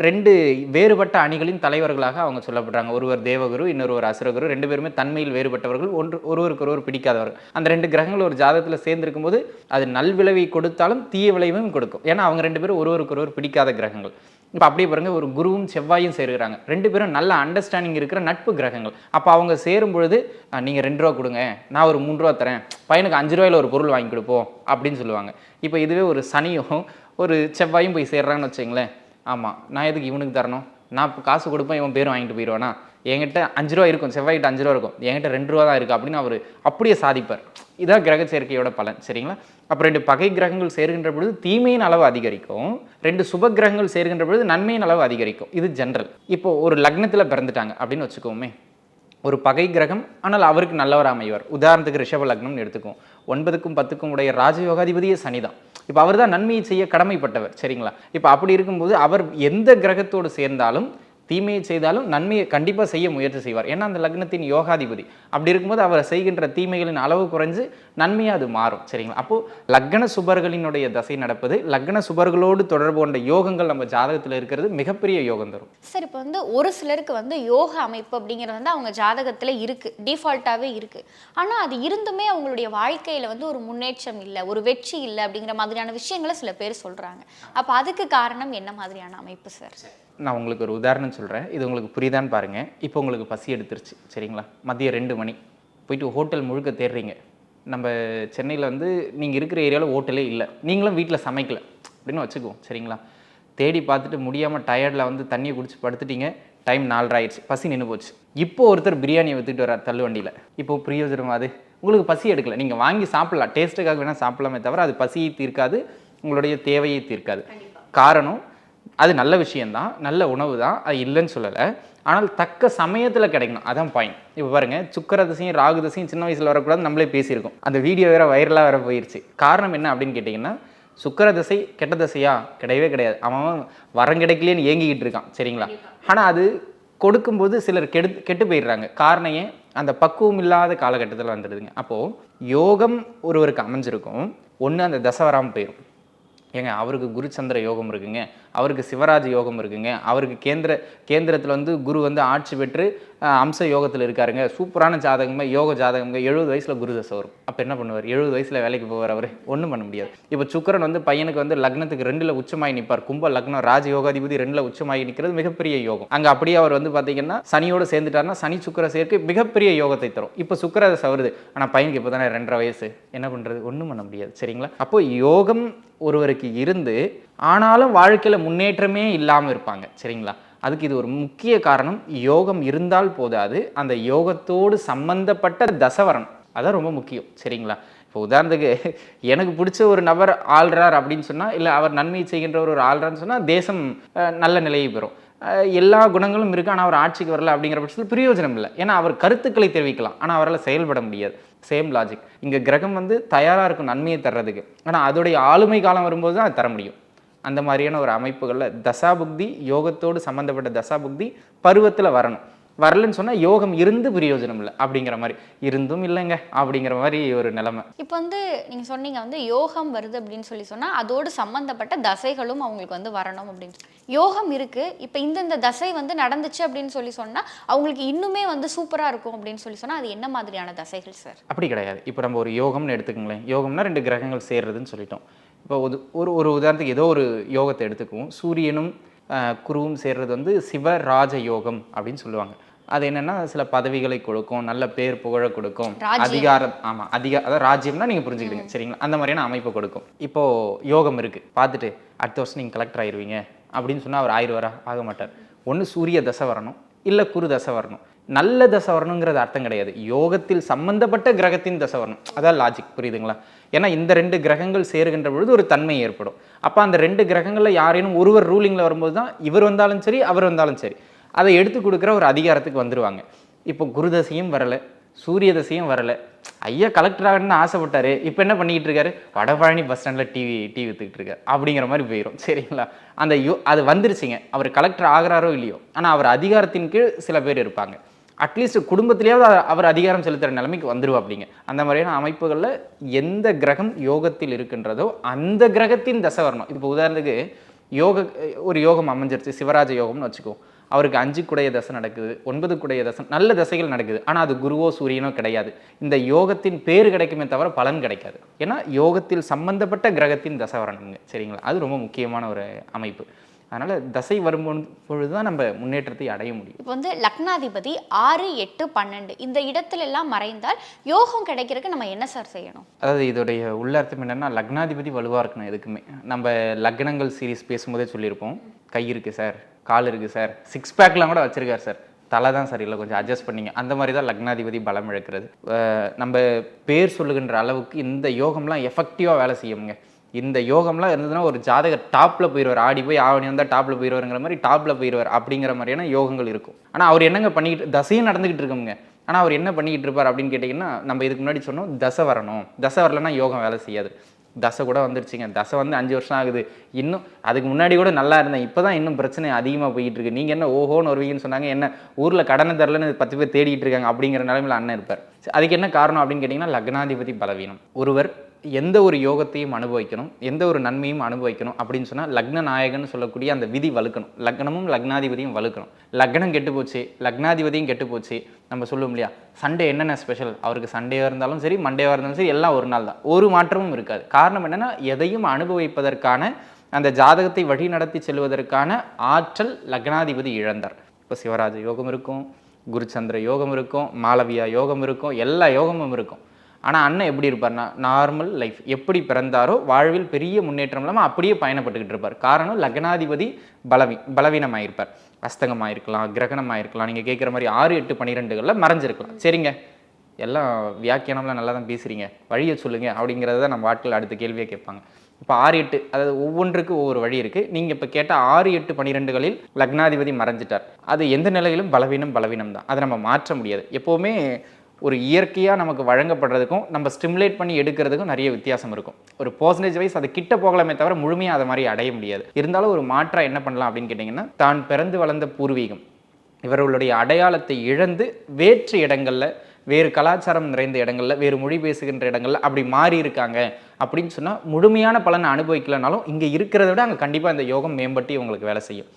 ரெண்டு வேறுபட்ட அணிகளின் தலைவர்களாக அவங்க சொல்லப்படுறாங்க. ஒருவர் தேவகுரு இன்னொருவர் அசுரகுரு. ரெண்டு பேருமே தன்மையில் வேறுபட்டவர்கள். ஒன்று ஒருவருக்கு ஒருவர் பிடிக்காதவர்கள் அந்த ரெண்டு கிரகங்கள் ஒரு ஜாதகத்தில் சேர்ந்திருக்கும் போது அது நல்விளைவை கொடுத்தாலும் தீய விளைவும் கொடுக்கும். ஏன்னா அவங்க ரெண்டு பேரும் ஒருவருக்கு ஒருவர் பிடிக்காத கிரகங்கள். இப்போ அப்படியே பாருங்க ஒரு குருவும் செவ்வாயும் சேருகிறாங்க. ரெண்டு பேரும் நல்ல அண்டர்ஸ்டாண்டிங் இருக்கிற நட்பு கிரகங்கள். அப்போ அவங்க சேரும் பொழுது நீங்கள் ரெண்டு ரூபா கொடுங்க நான் ஒரு மூணு ரூபா தரேன். பையனுக்கு அஞ்சு ரூபாயில ஒரு பொருள் வாங்கி கொடுப்போம் அப்படின்னு சொல்லுவாங்க. இப்போ இதுவே ஒரு சனியும் ஒரு செவ்வாயும் போய் சேர்றாங்கன்னு வச்சுங்களேன் ஆமாம் நான் எதுக்கு இவனுக்கு தரணும்? நான் இப்போ காசு கொடுப்பேன் இவன் பேரும் வாங்கிட்டு போயிடுவானா? என்கிட்ட அஞ்சு ரூபா இருக்கும் செவ்வாய்கிட்ட அஞ்சு ரூபா இருக்கும். என்கிட்ட ரெண்டு ரூபா தான் இருக்குது அப்படின்னு அவர் அப்படியே சாதிப்பார். இதான் கிரக சேர்க்கையோட பலன் சரிங்களா? அப்போ ரெண்டு பகை கிரகங்கள் சேர்கின்ற பொழுது தீமையின் அளவு அதிகரிக்கும். ரெண்டு சுப கிரகங்கள் சேர்கின்ற பொழுது நன்மையின் அளவு அதிகரிக்கும். இது ஜென்ரல் இப்போ ஒரு லக்னத்தில் பிறந்துட்டாங்க அப்படின்னு வச்சுக்கோமே. ஒரு பகை கிரகம் ஆனால் அவருக்கு நல்லவர் அமைவார். உதாரணத்துக்கு ரிஷப லக்னம்னு எடுத்துக்கும் ஒன்பதுக்கும் பத்துக்கும் உடைய ராஜயோகாதிபதியே சனிதான் இப்போ அவர் தான் நன்மையை செய்ய கடமைப்பட்டவர் சரிங்களா? இப்போ அப்படி இருக்கும்போது அவர் எந்த கிரகத்தோடு சேர்ந்தாலும் தீமையை செய்தாலும் நன்மையை கண்டிப்பாக செய்ய முயற்சி செய்வார். ஏன்னா அந்த லக்னத்தின் யோகாதிபதி. அப்படி இருக்கும்போது அவர் செய்கின்ற தீமைகளின் அளவு குறைஞ்சு நன்மையாக அது மாறும். சரிங்களா? அப்போது லக்ன சுபர்களினுடைய தசை நடப்பது லக்ன சுபர்களோடு தொடர்பு கொண்ட யோகங்கள் நம்ம ஜாதகத்தில் இருக்கிறது மிகப்பெரிய யோகம் தரும். சார் இப்போ வந்து ஒரு சிலருக்கு வந்து யோக அமைப்பு அப்படிங்கிறது வந்து அவங்க ஜாதகத்துல இருக்கு. டிஃபால்ட்டாவே இருக்கு. ஆனா அது இருந்துமே அவங்களுடைய வாழ்க்கையில வந்து ஒரு முன்னேற்றம் இல்லை ஒரு வெற்றி இல்லை அப்படிங்கிற மாதிரியான விஷயங்களை சில பேர் சொல்றாங்க. அப்ப அதுக்கு காரணம் என்ன மாதிரியான அமைப்பு சார். நான் உங்களுக்கு ஒரு உதாரணம் சொல்கிறேன் இது உங்களுக்கு புரியுதான்னு பாருங்கள் இப்போ உங்களுக்கு பசி எடுத்துருச்சு. சரிங்களா? மதியம் ரெண்டு மணி. போயிட்டு ஹோட்டல் முழுக்க தேடுறீங்க. நம்ம சென்னையில் வந்து நீங்கள் இருக்கிற ஏரியாவில் ஹோட்டலே இல்லை. நீங்களும் வீட்டில் சமைக்கல. அப்படின்னு வச்சுக்குவோம். சரிங்களா? தேடி பார்த்துட்டு முடியாமல் டயர்டில் வந்து தண்ணியை குடிச்சு படுத்துட்டீங்க. டைம் நாலரை ஆயிடுச்சு. பசி நின்று போச்சு. இப்போ ஒருத்தர் பிரியாணியை வித்துட்டு வர்றார் தள்ளு வண்டியில் இப்போ பிரயோஜனம் அது? உங்களுக்கு பசி எடுக்கல. நீங்கள் வாங்கி சாப்பிடலாம். டேஸ்ட்டுக்காக வேணால் சாப்பிடலாமே தவிர அது பசியை தீர்க்காது. உங்களுடைய தேவையை தீர்க்காது. காரணம் அது நல்ல விஷயம்தான் நல்ல உணவு தான் அது இல்லைன்னு சொல்லலை. ஆனால் தக்க சமயத்தில் கிடைக்கணும். அதான் பாயிண்ட் இப்போ பாருங்க சுக்கர தசையும் ராகு தசையும் சின்ன வயசில் வரக்கூடாது நம்மளே பேசியிருக்கோம். அந்த வீடியோ வேற வைரலாக வேற போயிருச்சு. காரணம் என்ன அப்படின்னு கேட்டிங்கன்னா சுக்கர தசை கெட்ட தசையா? கிடையவே கிடையாது. அவன் வரம் கிடைக்கலையேன்னு ஏங்கிக்கிட்டு இருக்கான் சரிங்களா? ஆனால் அது கொடுக்கும்போது சிலர் கெடு கெட்டு போயிடுறாங்க. காரணம் ஏன்? அந்த பக்குவம் இல்லாத காலகட்டத்தில் வந்துடுதுங்க. அப்போது யோகம் ஒருவருக்கு அமைஞ்சிருக்கும். ஒன்று அந்த தசை வராமல் போயிடும் ஏங்க அவருக்கு குருச்சந்திர யோகம் இருக்குங்க. அவருக்கு சிவராஜ் யோகம் இருக்குங்க. அவருக்கு கேந்திர கேந்திரத்தில் வந்து குரு வந்து ஆட்சி பெற்று அம்ச யோகத்தில் இருக்காருங்க. சூப்பரான ஜாதகமே யோக ஜாதகமே எழுபது வயசில் குரு தசை வரும். அப்போ என்ன பண்ணுவார்? எழுபது வயசில் வேலைக்கு போவார் அவர். ஒன்றும் பண்ண முடியாது. இப்போ சுக்கிரன் வந்து பையனுக்கு வந்து லக்னத்துக்கு ரெண்டில் உச்சமாகி நிற்பார் கும்ப லக்னம் ராஜ யோகாதிபதி ரெண்டில் உச்சமாகி நிற்கிறது மிகப்பெரிய யோகம். அங்கே அப்படியே அவர் வந்து பார்த்தீங்கன்னா சனியோடு சேர்ந்துட்டாருன்னா சனி சுக்கிர சேர்க்கை மிகப்பெரிய யோகத்தை தரும். இப்போ சுக்கர தசை வருது. ஆனால் பையனுக்கு இப்போ தானே ரெண்டரை வயசு. என்ன பண்ணுறது ஒன்றும் பண்ண முடியாது. சரிங்களா? அப்போ யோகம் ஒருவருக்கு இருந்து ஆனாலும் வாழ்க்கையில் முன்னேற்றமே இல்லாமல் இருப்பாங்க சரிங்களா? அதுக்கு இது ஒரு முக்கிய காரணம். யோகம் இருந்தால் போதாது. அந்த யோகத்தோடு சம்பந்தப்பட்ட தசவரன் அதான் ரொம்ப முக்கியம் சரிங்களா? இப்போ உதாரணத்துக்கு எனக்கு பிடிச்ச ஒரு நபர் ஆள்றார் அப்படின்னு சொன்னால் இல்லை அவர் நன்மை செய்கின்றவர் ஒரு ஆள்றான்னு சொன்னால் தேசம் நல்ல நிலையை பெறும். எல்லா குணங்களும் இருக்குது ஆனால் அவர் ஆட்சிக்கு வரல அப்படிங்கிற பட்சத்தில் பிரயோஜனம் இல்லை. ஏன்னா அவர் கருத்துக்களை தெரிவிக்கலாம் ஆனால் அவரால் செயல்பட முடியாது. சேம் லாஜிக் இங்கே கிரகம் வந்து தயாராக இருக்கும் நன்மையை தர்றதுக்கு. ஆனால் அதோடைய ஆளுமை காலம் வரும்போது தான் அது தர முடியும். அந்த மாதிரியான ஒரு அமைப்புகளில் தசாபுக்தி யோகத்தோடு சம்மந்தப்பட்ட தசாபுக்தி பருவத்தில் வரணும். வரலன்னு சொன்னால் யோகம் இருந்து பிரயோஜனம் இல்லை அப்படிங்கிற மாதிரி. இருந்தும் இல்லைங்க அப்படிங்கிற மாதிரி ஒரு நிலைமை. இப்போ வந்து நீங்க சொன்னீங்க வந்து யோகம் வருது அப்படின்னு சொல்லி சொன்னா அதோடு சம்பந்தப்பட்ட தசைகளும் அவங்களுக்கு வந்து வரணும் அப்படின்னு. யோகம் இருக்கு. இப்போ இந்தந்த தசை வந்து நடந்துச்சு அப்படின்னு சொல்லி சொன்னா அவங்களுக்கு இன்னுமே வந்து சூப்பரா இருக்கும் அப்படின்னு சொல்லி சொன்னா அது என்ன மாதிரியான தசைகள் சார்? அப்படி கிடையாது. இப்போ நம்ம ஒரு யோகம்னு எடுத்துக்கங்களேன். யோகம்னா ரெண்டு கிரகங்கள் சேர்றதுன்னு சொல்லிட்டோம். இப்போ ஒரு ஒரு ஒரு உதாரணத்துக்கு ஏதோ ஒரு யோகத்தை எடுத்துக்குவோம். சூரியனும் குருவும் சேர்றது வந்து சிவராஜ யோகம் அப்படின்னு சொல்லுவாங்க. அது என்னன்னா சில பதவிகளை கொடுக்கும் நல்ல பேர் புகழ கொடுக்கும். அதிகாரம் ஆமா அதிகா அதாவது ராஜ்யம்னா நீங்க புரிஞ்சுக்கிடுங்க சரிங்களா? அந்த மாதிரியான அமைப்பு கொடுக்கும். இப்போ யோகம் இருக்கு. பார்த்துட்டு அடுத்த வருஷம் நீங்க கலெக்டர் ஆயிருவீங்க அப்படின்னு சொன்னா அவர் ஆயிடுவாரா ஆக மாட்டார். ஒன்று சூரிய தசை வரணும் இல்லை குரு தசை வரணும். நல்ல தசை வரணுங்கிறது அர்த்தம் கிடையாது. யோகத்தில் சம்பந்தப்பட்ட கிரகத்தின் தசை வரணும். அதான் லாஜிக் புரியுதுங்களா? ஏன்னா இந்த ரெண்டு கிரகங்கள் சேருகின்ற பொழுது ஒரு தன்மை ஏற்படும். அப்போ அந்த ரெண்டு கிரகங்களில் யாரேனும் ஒருவர் ரூலிங்கில் வரும்போது தான் இவர் வந்தாலும் சரி அவர் வந்தாலும் சரி அதை எடுத்து கொடுக்குற ஒரு அதிகாரத்துக்கு வந்துடுவாங்க இப்போ குருதசையும் வரலை சூரிய தசையும் வரலை. ஐயா கலெக்டர் ஆகணும்னு ஆசைப்பட்டாரு. இப்போ என்ன பண்ணிக்கிட்டு இருக்காரு? வடபழனி பஸ் ஸ்டாண்டில் டிவி டிவி வித்துக்கிட்டு இருக்காரு. அப்படிங்கிற மாதிரி போயிடும் சரிங்களா? அந்த யோ அது வந்துருச்சுங்க. அவர் கலெக்டர் ஆகிறாரோ இல்லையோ. ஆனால் அவர் அதிகாரத்தின் கீழ் சில பேர் இருப்பாங்க. அட்லீஸ்ட் குடும்பத்திலேயாவது அவர் அதிகாரம் செலுத்துகிற நிலைமைக்கு வந்துருவாப்பிடிங்க அந்த மாதிரியான அமைப்புகளில் எந்த கிரகம் யோகத்தில் இருக்கின்றதோ அந்த கிரகத்தின் தசை வரணும். இப்போ உதாரணத்துக்கு யோக ஒரு யோகம் அமைஞ்சிருச்சு சிவராஜ யோகம்னு வச்சுக்கோ அவருக்கு அஞ்சு குடைய தசை நடக்குது ஒன்பது குடைய தசை நல்ல தசைகள் நடக்குது. ஆனால் அது குருவோ சூரியனோ கிடையாது. இந்த யோகத்தின் பேர் கிடைக்குமே தவிர பலன் கிடைக்காது. ஏன்னா யோகத்தில் சம்பந்தப்பட்ட கிரகத்தின் தசை வரணுங்க. சரிங்களா? அது ரொம்ப முக்கியமான ஒரு அமைப்பு. அதனால் தசை வரும் பொழுது தான் நம்ம முன்னேற்றத்தை அடைய முடியும். இப்போ வந்து லக்னாதிபதி ஆறு எட்டு பன்னெண்டு இந்த இடத்துல எல்லாம் மறைந்தால் யோகம் கிடைக்கிறதுக்கு நம்ம என்ன சார் செய்யணும்? அதாவது இதோடைய உள்ளர்த்தம் என்னன்னா லக்னாதிபதி வலுவாக இருக்கணும் எதுக்குமே. நம்ம லக்னங்கள் சீரிஸ் பேசும்போதே சொல்லியிருப்போம். கை இருக்குது சார் கால் இருக்குது சார் சிக்ஸ் பேக்லாம் கூட வச்சிருக்காரு சார் தலை தான் சரியில்லை கொஞ்சம் அட்ஜஸ்ட் பண்ணிங்க. அந்த மாதிரி தான் லக்னாதிபதி பலம் இழக்கிறது. நம்ம பேர் சொல்லுகின்ற அளவுக்கு இந்த யோகம்லாம் எஃபெக்டிவாக வேலை செய்யுங்க இந்த யோகம்லாம் இருந்ததுன்னா ஒரு ஜாதகர் டாப்பில் போயிடுவார் ஆடி போய் ஆவணி வந்தால் டாப்பில் போயிடுவாருங்கிற மாதிரி டாப்பில் போயிடுவார் அப்படிங்கிற மாதிரியான யோகங்கள் இருக்கும். ஆனால் அவர் என்னங்க பண்ணிக்கிட்டு தசையும் நடந்துக்கிட்டு இருக்குங்க ஆனால் அவர் என்ன பண்ணிக்கிட்டு இருப்பார் அப்படின்னு கேட்டிங்கன்னா நம்ம இதுக்கு முன்னாடி சொன்னோம் தசை வரணும். தசை வரலன்னா யோகம் வேலை செய்யாது. தசை கூட வந்துருச்சுங்க. தசை வந்து அஞ்சு வருஷம் ஆகுது. இன்னும் அதுக்கு முன்னாடி கூட நல்லா இருந்தேன். இப்போ தான் இன்னும் பிரச்சனை அதிகமாக போயிட்டு இருக்கு நீங்கள் என்ன ஓஹோன்னு வருவீங்கன்னு சொன்னாங்க என்ன ஊரில் கடனை தரலன்னு பத்து பேர் தேடிட்டு இருக்காங்க அப்படிங்கிற நிலைமையில் அண்ணன் இருப்பார். அதுக்கு என்ன காரணம் அப்படின்னு கேட்டிங்கன்னா லக்னாதிபதி பலவீனம். ஒருவர் எந்த ஒரு யோகத்தையும் அனுபவிக்கணும் எந்த ஒரு நன்மையும் அனுபவிக்கணும் அப்படின்னு சொன்னால் லக்ன நாயகன் சொல்லக்கூடிய அந்த விதி வலுக்கணும். லக்னமும் லக்னாதிபதியும் வலுக்கணும். லக்னம் கெட்டு போச்சு லக்னாதிபதியும் கெட்டு போச்சு. நம்ம சொல்லுவோம் இல்லையா? சண்டே என்னென்ன ஸ்பெஷல் அவருக்கு சண்டேவாக இருந்தாலும் சரி மண்டேவாக இருந்தாலும் சரி எல்லாம் ஒரு நாள் தான். ஒரு மாற்றமும் இருக்காது. காரணம் என்னென்னா எதையும் அனுபவிப்பதற்கான அந்த ஜாதகத்தை வழி நடத்தி செல்வதற்கான ஆற்றல் லக்னாதிபதி இழந்தார். இப்போ சிவராஜ யோகம் இருக்கும் குருச்சந்திர யோகம் இருக்கும் மாளவியா யோகம் இருக்கும் எல்லா யோகமும் இருக்கும். ஆனால் அண்ணன் எப்படி இருப்பார்னா நார்மல் லைஃப் எப்படி பிறந்தாரோ வாழ்வில் பெரிய முன்னேற்றம் இல்லாமல் அப்படியே பயணப்பட்டுக்கிட்டு இருப்பார். காரணம் லக்னாதிபதி பலவி பலவீனமாயிருப்பார். கிரகணமாக கிரகணமாயிருக்கலாம். நீங்கள் கேட்குற மாதிரி ஆறு எட்டு பன்னிரெண்டுகளில் மறைஞ்சிருக்கலாம். சரிங்க. எல்லாம் வியாக்கியானம்லாம் நல்லா தான் பேசுகிறீங்க வழியை சொல்லுங்க அப்படிங்கிறத தான் நம்ம ஆட்கள் அடுத்த கேள்வியை கேட்பாங்க. இப்போ ஆறு எட்டு அதாவது ஒவ்வொன்றுக்கு ஒவ்வொரு வழி இருக்குது நீங்கள் இப்போ கேட்ட ஆறு எட்டு பன்னிரெண்டுகளில் லக்னாதிபதி மறைஞ்சிட்டார். அது எந்த நிலையிலும் பலவீனம் பலவீனம் தான் அதை நம்ம மாற்ற முடியாது. எப்போவுமே ஒரு இயற்கையாக நமக்கு வழங்கப்படுறதுக்கும் நம்ம ஸ்டிமுலேட் பண்ணி எடுக்கிறதுக்கும் நிறைய வித்தியாசம் இருக்கும். ஒரு பர்சன்டேஜ் வைஸ் அது கிட்ட போகலாமே தவிர முழுமையாக அதை மாதிரி அடைய முடியாது. இருந்தாலும் ஒரு மாற்றம் என்ன பண்ணலாம் அப்படின்னு கேட்டிங்கன்னா தான் பிறந்து வளர்ந்த பூர்வீகம். இவர்களுடைய அடையாளத்தை இழந்து வேற்று இடங்களில் வேறு கலாச்சாரம் நிறைந்த இடங்களில் வேறு மொழி பேசுகின்ற இடங்களில் அப்படி மாறி இருக்காங்க அப்படின்னு சொன்னால் முழுமையான பலனை அனுபவிக்கலனாலும் இங்கே இருக்கிறத விட அங்கே கண்டிப்பாக இந்த யோகம் மேம்பட்டு இவங்களுக்கு வேலை செய்யும்.